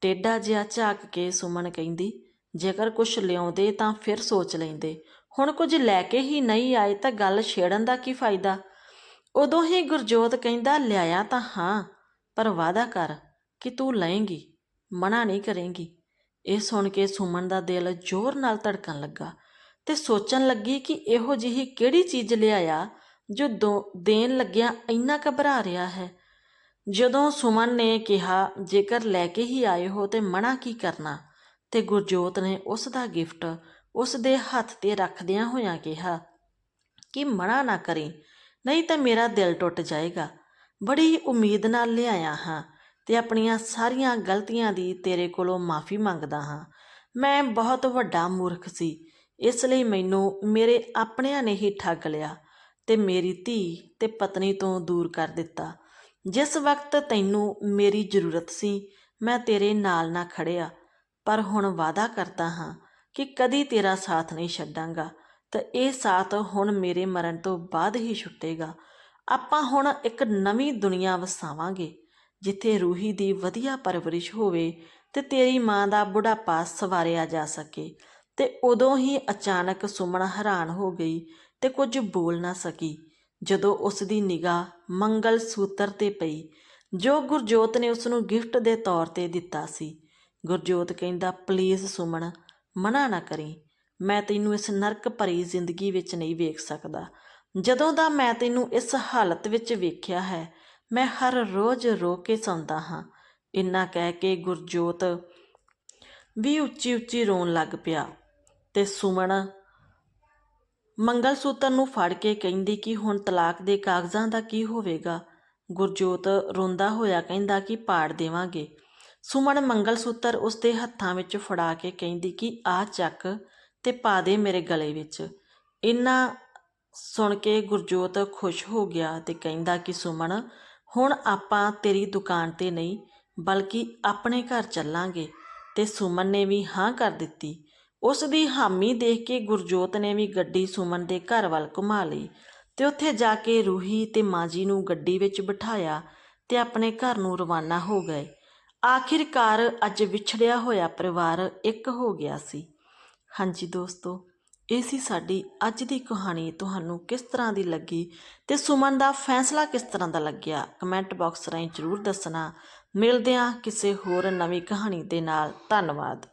ਟੇਡਾ ਜਿਹਾ ਝਾਕ ਕੇ ਸੁਮਨ ਕਹਿੰਦੀ, ਜੇਕਰ ਕੁਝ ਲਿਆਉਂਦੇ ਤਾਂ ਫਿਰ ਸੋਚ ਲੈਂਦੇ। ਹੁਣ ਕੁਝ ਲੈ ਕੇ ਹੀ ਨਹੀਂ ਆਏ ਤਾਂ ਗੱਲ ਛੇੜਨ ਦਾ ਕੀ ਫਾਇਦਾ? ਉਦੋਂ ਹੀ ਗੁਰਜੋਤ ਕਹਿੰਦਾ, ਲਿਆਇਆ ਤਾਂ ਹਾਂ, ਪਰ ਵਾਅਦਾ ਕਰ ਕਿ ਤੂੰ ਲਏਂਗੀ, ਮਨਾ ਨਹੀਂ ਕਰੇਂਗੀ। ਇਹ ਸੁਣ ਕੇ ਸੁਮਨ ਦਾ ਦਿਲ ਜ਼ੋਰ ਨਾਲ ਧੜਕਣ ਲੱਗਾ। ਤੇ ਸੋਚਣ ਲੱਗੀ ਕਿ ਇਹੋ ਜਿਹੀ ਕਿਹੜੀ ਚੀਜ਼ ਲਿਆਇਆ ਜੋ ਦੋ- ਦੇਣ ਲੱਗਿਆ ਇੰਨਾ ਘਬਰਾ ਰਿਹਾ ਹੈ। ਜਦੋਂ ਸੁਮਨ ਨੇ ਕਿਹਾ, ਜੇਕਰ ਲੈ ਕੇ ਹੀ ਆਏ ਹੋ ਤੇ ਮਨਾ ਕੀ ਕਰਨਾ? ਤੇ ਗੁਰਜੋਤ ਨੇ ਉਸ ਦਾ ਗਿਫਟ ਉਸ ਦੇ ਹੱਥ ਤੇ ਰੱਖਦਿਆਂ ਹੋਇਆਂ ਕਿਹਾ, ਕਿ ਮਨਾ ਨਾ ਕਰੀ, ਨਹੀਂ ਤਾਂ ਮੇਰਾ ਦਿਲ ਟੁੱਟ ਜਾਏਗਾ। ਬੜੀ ਉਮੀਦ ਨਾਲ ਲਿਆਇਆ ਹਾਂ ਤੇ ਆਪਣੀਆਂ ਸਾਰੀਆਂ ਗਲਤੀਆਂ ਦੀ ਤੇਰੇ ਕੋਲੋਂ ਮਾਫੀ ਮੰਗਦਾ ਹਾਂ। ਮੈਂ ਬਹੁਤ ਵੱਡਾ ਮੂਰਖ ਸੀ। ਇਸ ਲਈ ਮੈਨੂੰ ਮੇਰੇ ਆਪਣਿਆਂ ਨੇ ਹੀ ਠੱਗ ਲਿਆ ਤੇ ਮੇਰੀ ਧੀ ਤੇ ਪਤਨੀ ਤੋਂ ਦੂਰ ਕਰ ਦਿੱਤਾ। ਜਿਸ ਵਕਤ ਤੈਨੂੰ ਮੇਰੀ ਜ਼ਰੂਰਤ ਸੀ, ਮੈਂ ਤੇਰੇ ਨਾਲ ਨਾ ਖੜਿਆ, ਪਰ ਹੁਣ ਵਾਅਦਾ ਕਰਦਾ ਹਾਂ ਕਿ ਕਦੀ ਤੇਰਾ ਸਾਥ ਨਹੀਂ ਛੱਡਾਂਗਾ ਤੇ ਇਹ ਸਾਥ ਹੁਣ ਮੇਰੇ ਮਰਨ ਤੋਂ ਬਾਅਦ ਹੀ ਛੁੱਟੇਗਾ। ਆਪਾਂ ਹੁਣ ਇੱਕ ਨਵੀਂ ਦੁਨੀਆ ਵਸਾਵਾਂਗੇ, ਜਿੱਥੇ ਰੂਹੀ ਦੀ ਵਧੀਆ ਪਰਵਰਿਸ਼ ਹੋਵੇ ਤੇ ਤੇਰੀ ਮਾਂ ਦਾ ਬੁਢਾਪਾ ਸਵਾਰਿਆ ਜਾ ਸਕੇ। ਤੇ ਉਦੋਂ ਹੀ ਅਚਾਨਕ ਸੁਮਨ ਹੈਰਾਨ ਹੋ ਗਈ ਤੇ ਕੁਝ ਬੋਲ ਨਾ ਸਕੀ। ਜਦੋਂ ਉਸ ਦੀ ਨਿਗਾਹ ਮੰਗਲ ਸੂਤਰ ਤੇ ਪਈ, ਜੋ ਗੁਰਜੋਤ ਨੇ ਉਸ ਨੂੰ ਗਿਫਟ ਦੇ ਤੌਰ ਤੇ ਦਿੱਤਾ ਸੀ। ਗੁਰਜੋਤ ਕਹਿੰਦਾ, ਪਲੀਜ਼ ਸੁਮਨ, ਮਨਾ ਨਾ ਕਰੀ। ਮੈਂ ਤੈਨੂੰ ਇਸ ਨਰਕ ਭਰੀ ਜ਼ਿੰਦਗੀ ਵਿੱਚ ਨਹੀਂ ਵੇਖ ਸਕਦਾ। ਜਦੋਂ ਦਾ ਮੈਂ ਤੈਨੂੰ ਇਸ ਹਾਲਤ ਵਿੱਚ ਵੇਖਿਆ ਹੈ, ਮੈਂ ਹਰ ਰੋਜ਼ ਰੋ ਕੇ ਸੌਂਦਾ ਹਾਂ। ਇੰਨਾ ਕਹਿ ਕੇ ਗੁਰਜੋਤ ਵੀ ਉੱਚੀ ਉੱਚੀ ਰੋਣ ਲੱਗ ਪਿਆ। ਤੇ ਸੁਮਨ ਮੰਗਲ ਸੂਤਰ ਨੂੰ ਫੜ ਕੇ ਕਹਿੰਦੀ ਕਿ ਹੁਣ ਤਲਾਕ ਦੇ ਕਾਗਜ਼ਾਂ ਦਾ ਕੀ ਹੋਵੇਗਾ? ਗੁਰਜੋਤ ਰੋਂਦਾ ਹੋਇਆ ਕਹਿੰਦਾ ਕਿ ਪਾੜ ਦੇਵਾਂਗੇ। ਸੁਮਨ ਮੰਗਲ ਸੂਤਰ ਉਸ ਹੱਥਾਂ ਵਿੱਚ ਫੜਾ ਕੇ ਕਹਿੰਦੀ ਕਿ ਆ ਚੱਕ ਤੇ ਪਾ ਦੇ ਮੇਰੇ ਗਲੇ ਵਿੱਚ। ਇਹਨਾਂ ਸੁਣ ਕੇ ਗੁਰਜੋਤ ਖੁਸ਼ ਹੋ ਗਿਆ ਤੇ ਕਹਿੰਦਾ ਕਿ ਸੁਮਨ ਹੁਣ ਆਪਾਂ ਤੇਰੀ ਦੁਕਾਨ ਤੇ ਨਹੀਂ, ਬਲਕਿ ਆਪਣੇ ਘਰ ਚੱਲਾਂਗੇ। ਤੇ ਸੁਮਨ ਨੇ ਵੀ ਹਾਂ ਕਰ ਦਿੱਤੀ। ਉਸ ਦੀ ਹਾਮੀ ਦੇਖ ਕੇ ਗੁਰਜੋਤ ਨੇ ਵੀ ਗੱਡੀ ਸੁਮਨ ਦੇ ਘਰ ਵੱਲ ਘੁਮਾ ਲਈ ਤੇ ਉੱਥੇ ਜਾ ਕੇ ਰੂਹੀ ਤੇ ਮਾਜੀ ਨੂੰ ਗੱਡੀ ਵਿੱਚ ਬਿਠਾਇਆ ਤੇ ਆਪਣੇ ਘਰ ਨੂੰ ਰਵਾਨਾ ਹੋ ਗਏ। ਆਖਿਰਕਾਰ ਅੱਜ ਵਿਛੜਿਆ ਹੋਇਆ ਪਰਿਵਾਰ ਇੱਕ ਹੋ ਗਿਆ ਸੀ। ਹਾਂਜੀ ਦੋਸਤੋ, ਇਹ ਸੀ ਸਾਡੀ ਅੱਜ ਦੀ ਕਹਾਣੀ। ਤੁਹਾਨੂੰ ਕਿਸ ਤਰ੍ਹਾਂ ਦੀ ਲੱਗੀ ਤੇ ਸੁਮਨ ਦਾ ਫੈਸਲਾ ਕਿਸ ਤਰ੍ਹਾਂ ਦਾ ਲੱਗਿਆ? ਕਮੈਂਟ ਬਾਕਸ ਰਾਹੀਂ ਜ਼ਰੂਰ ਦੱਸਣਾ। ਮਿਲਦੇ ਹਾਂ ਕਿਸੇ ਹੋਰ ਨਵੀਂ ਕਹਾਣੀ ਦੇ ਨਾਲ। ਧੰਨਵਾਦ।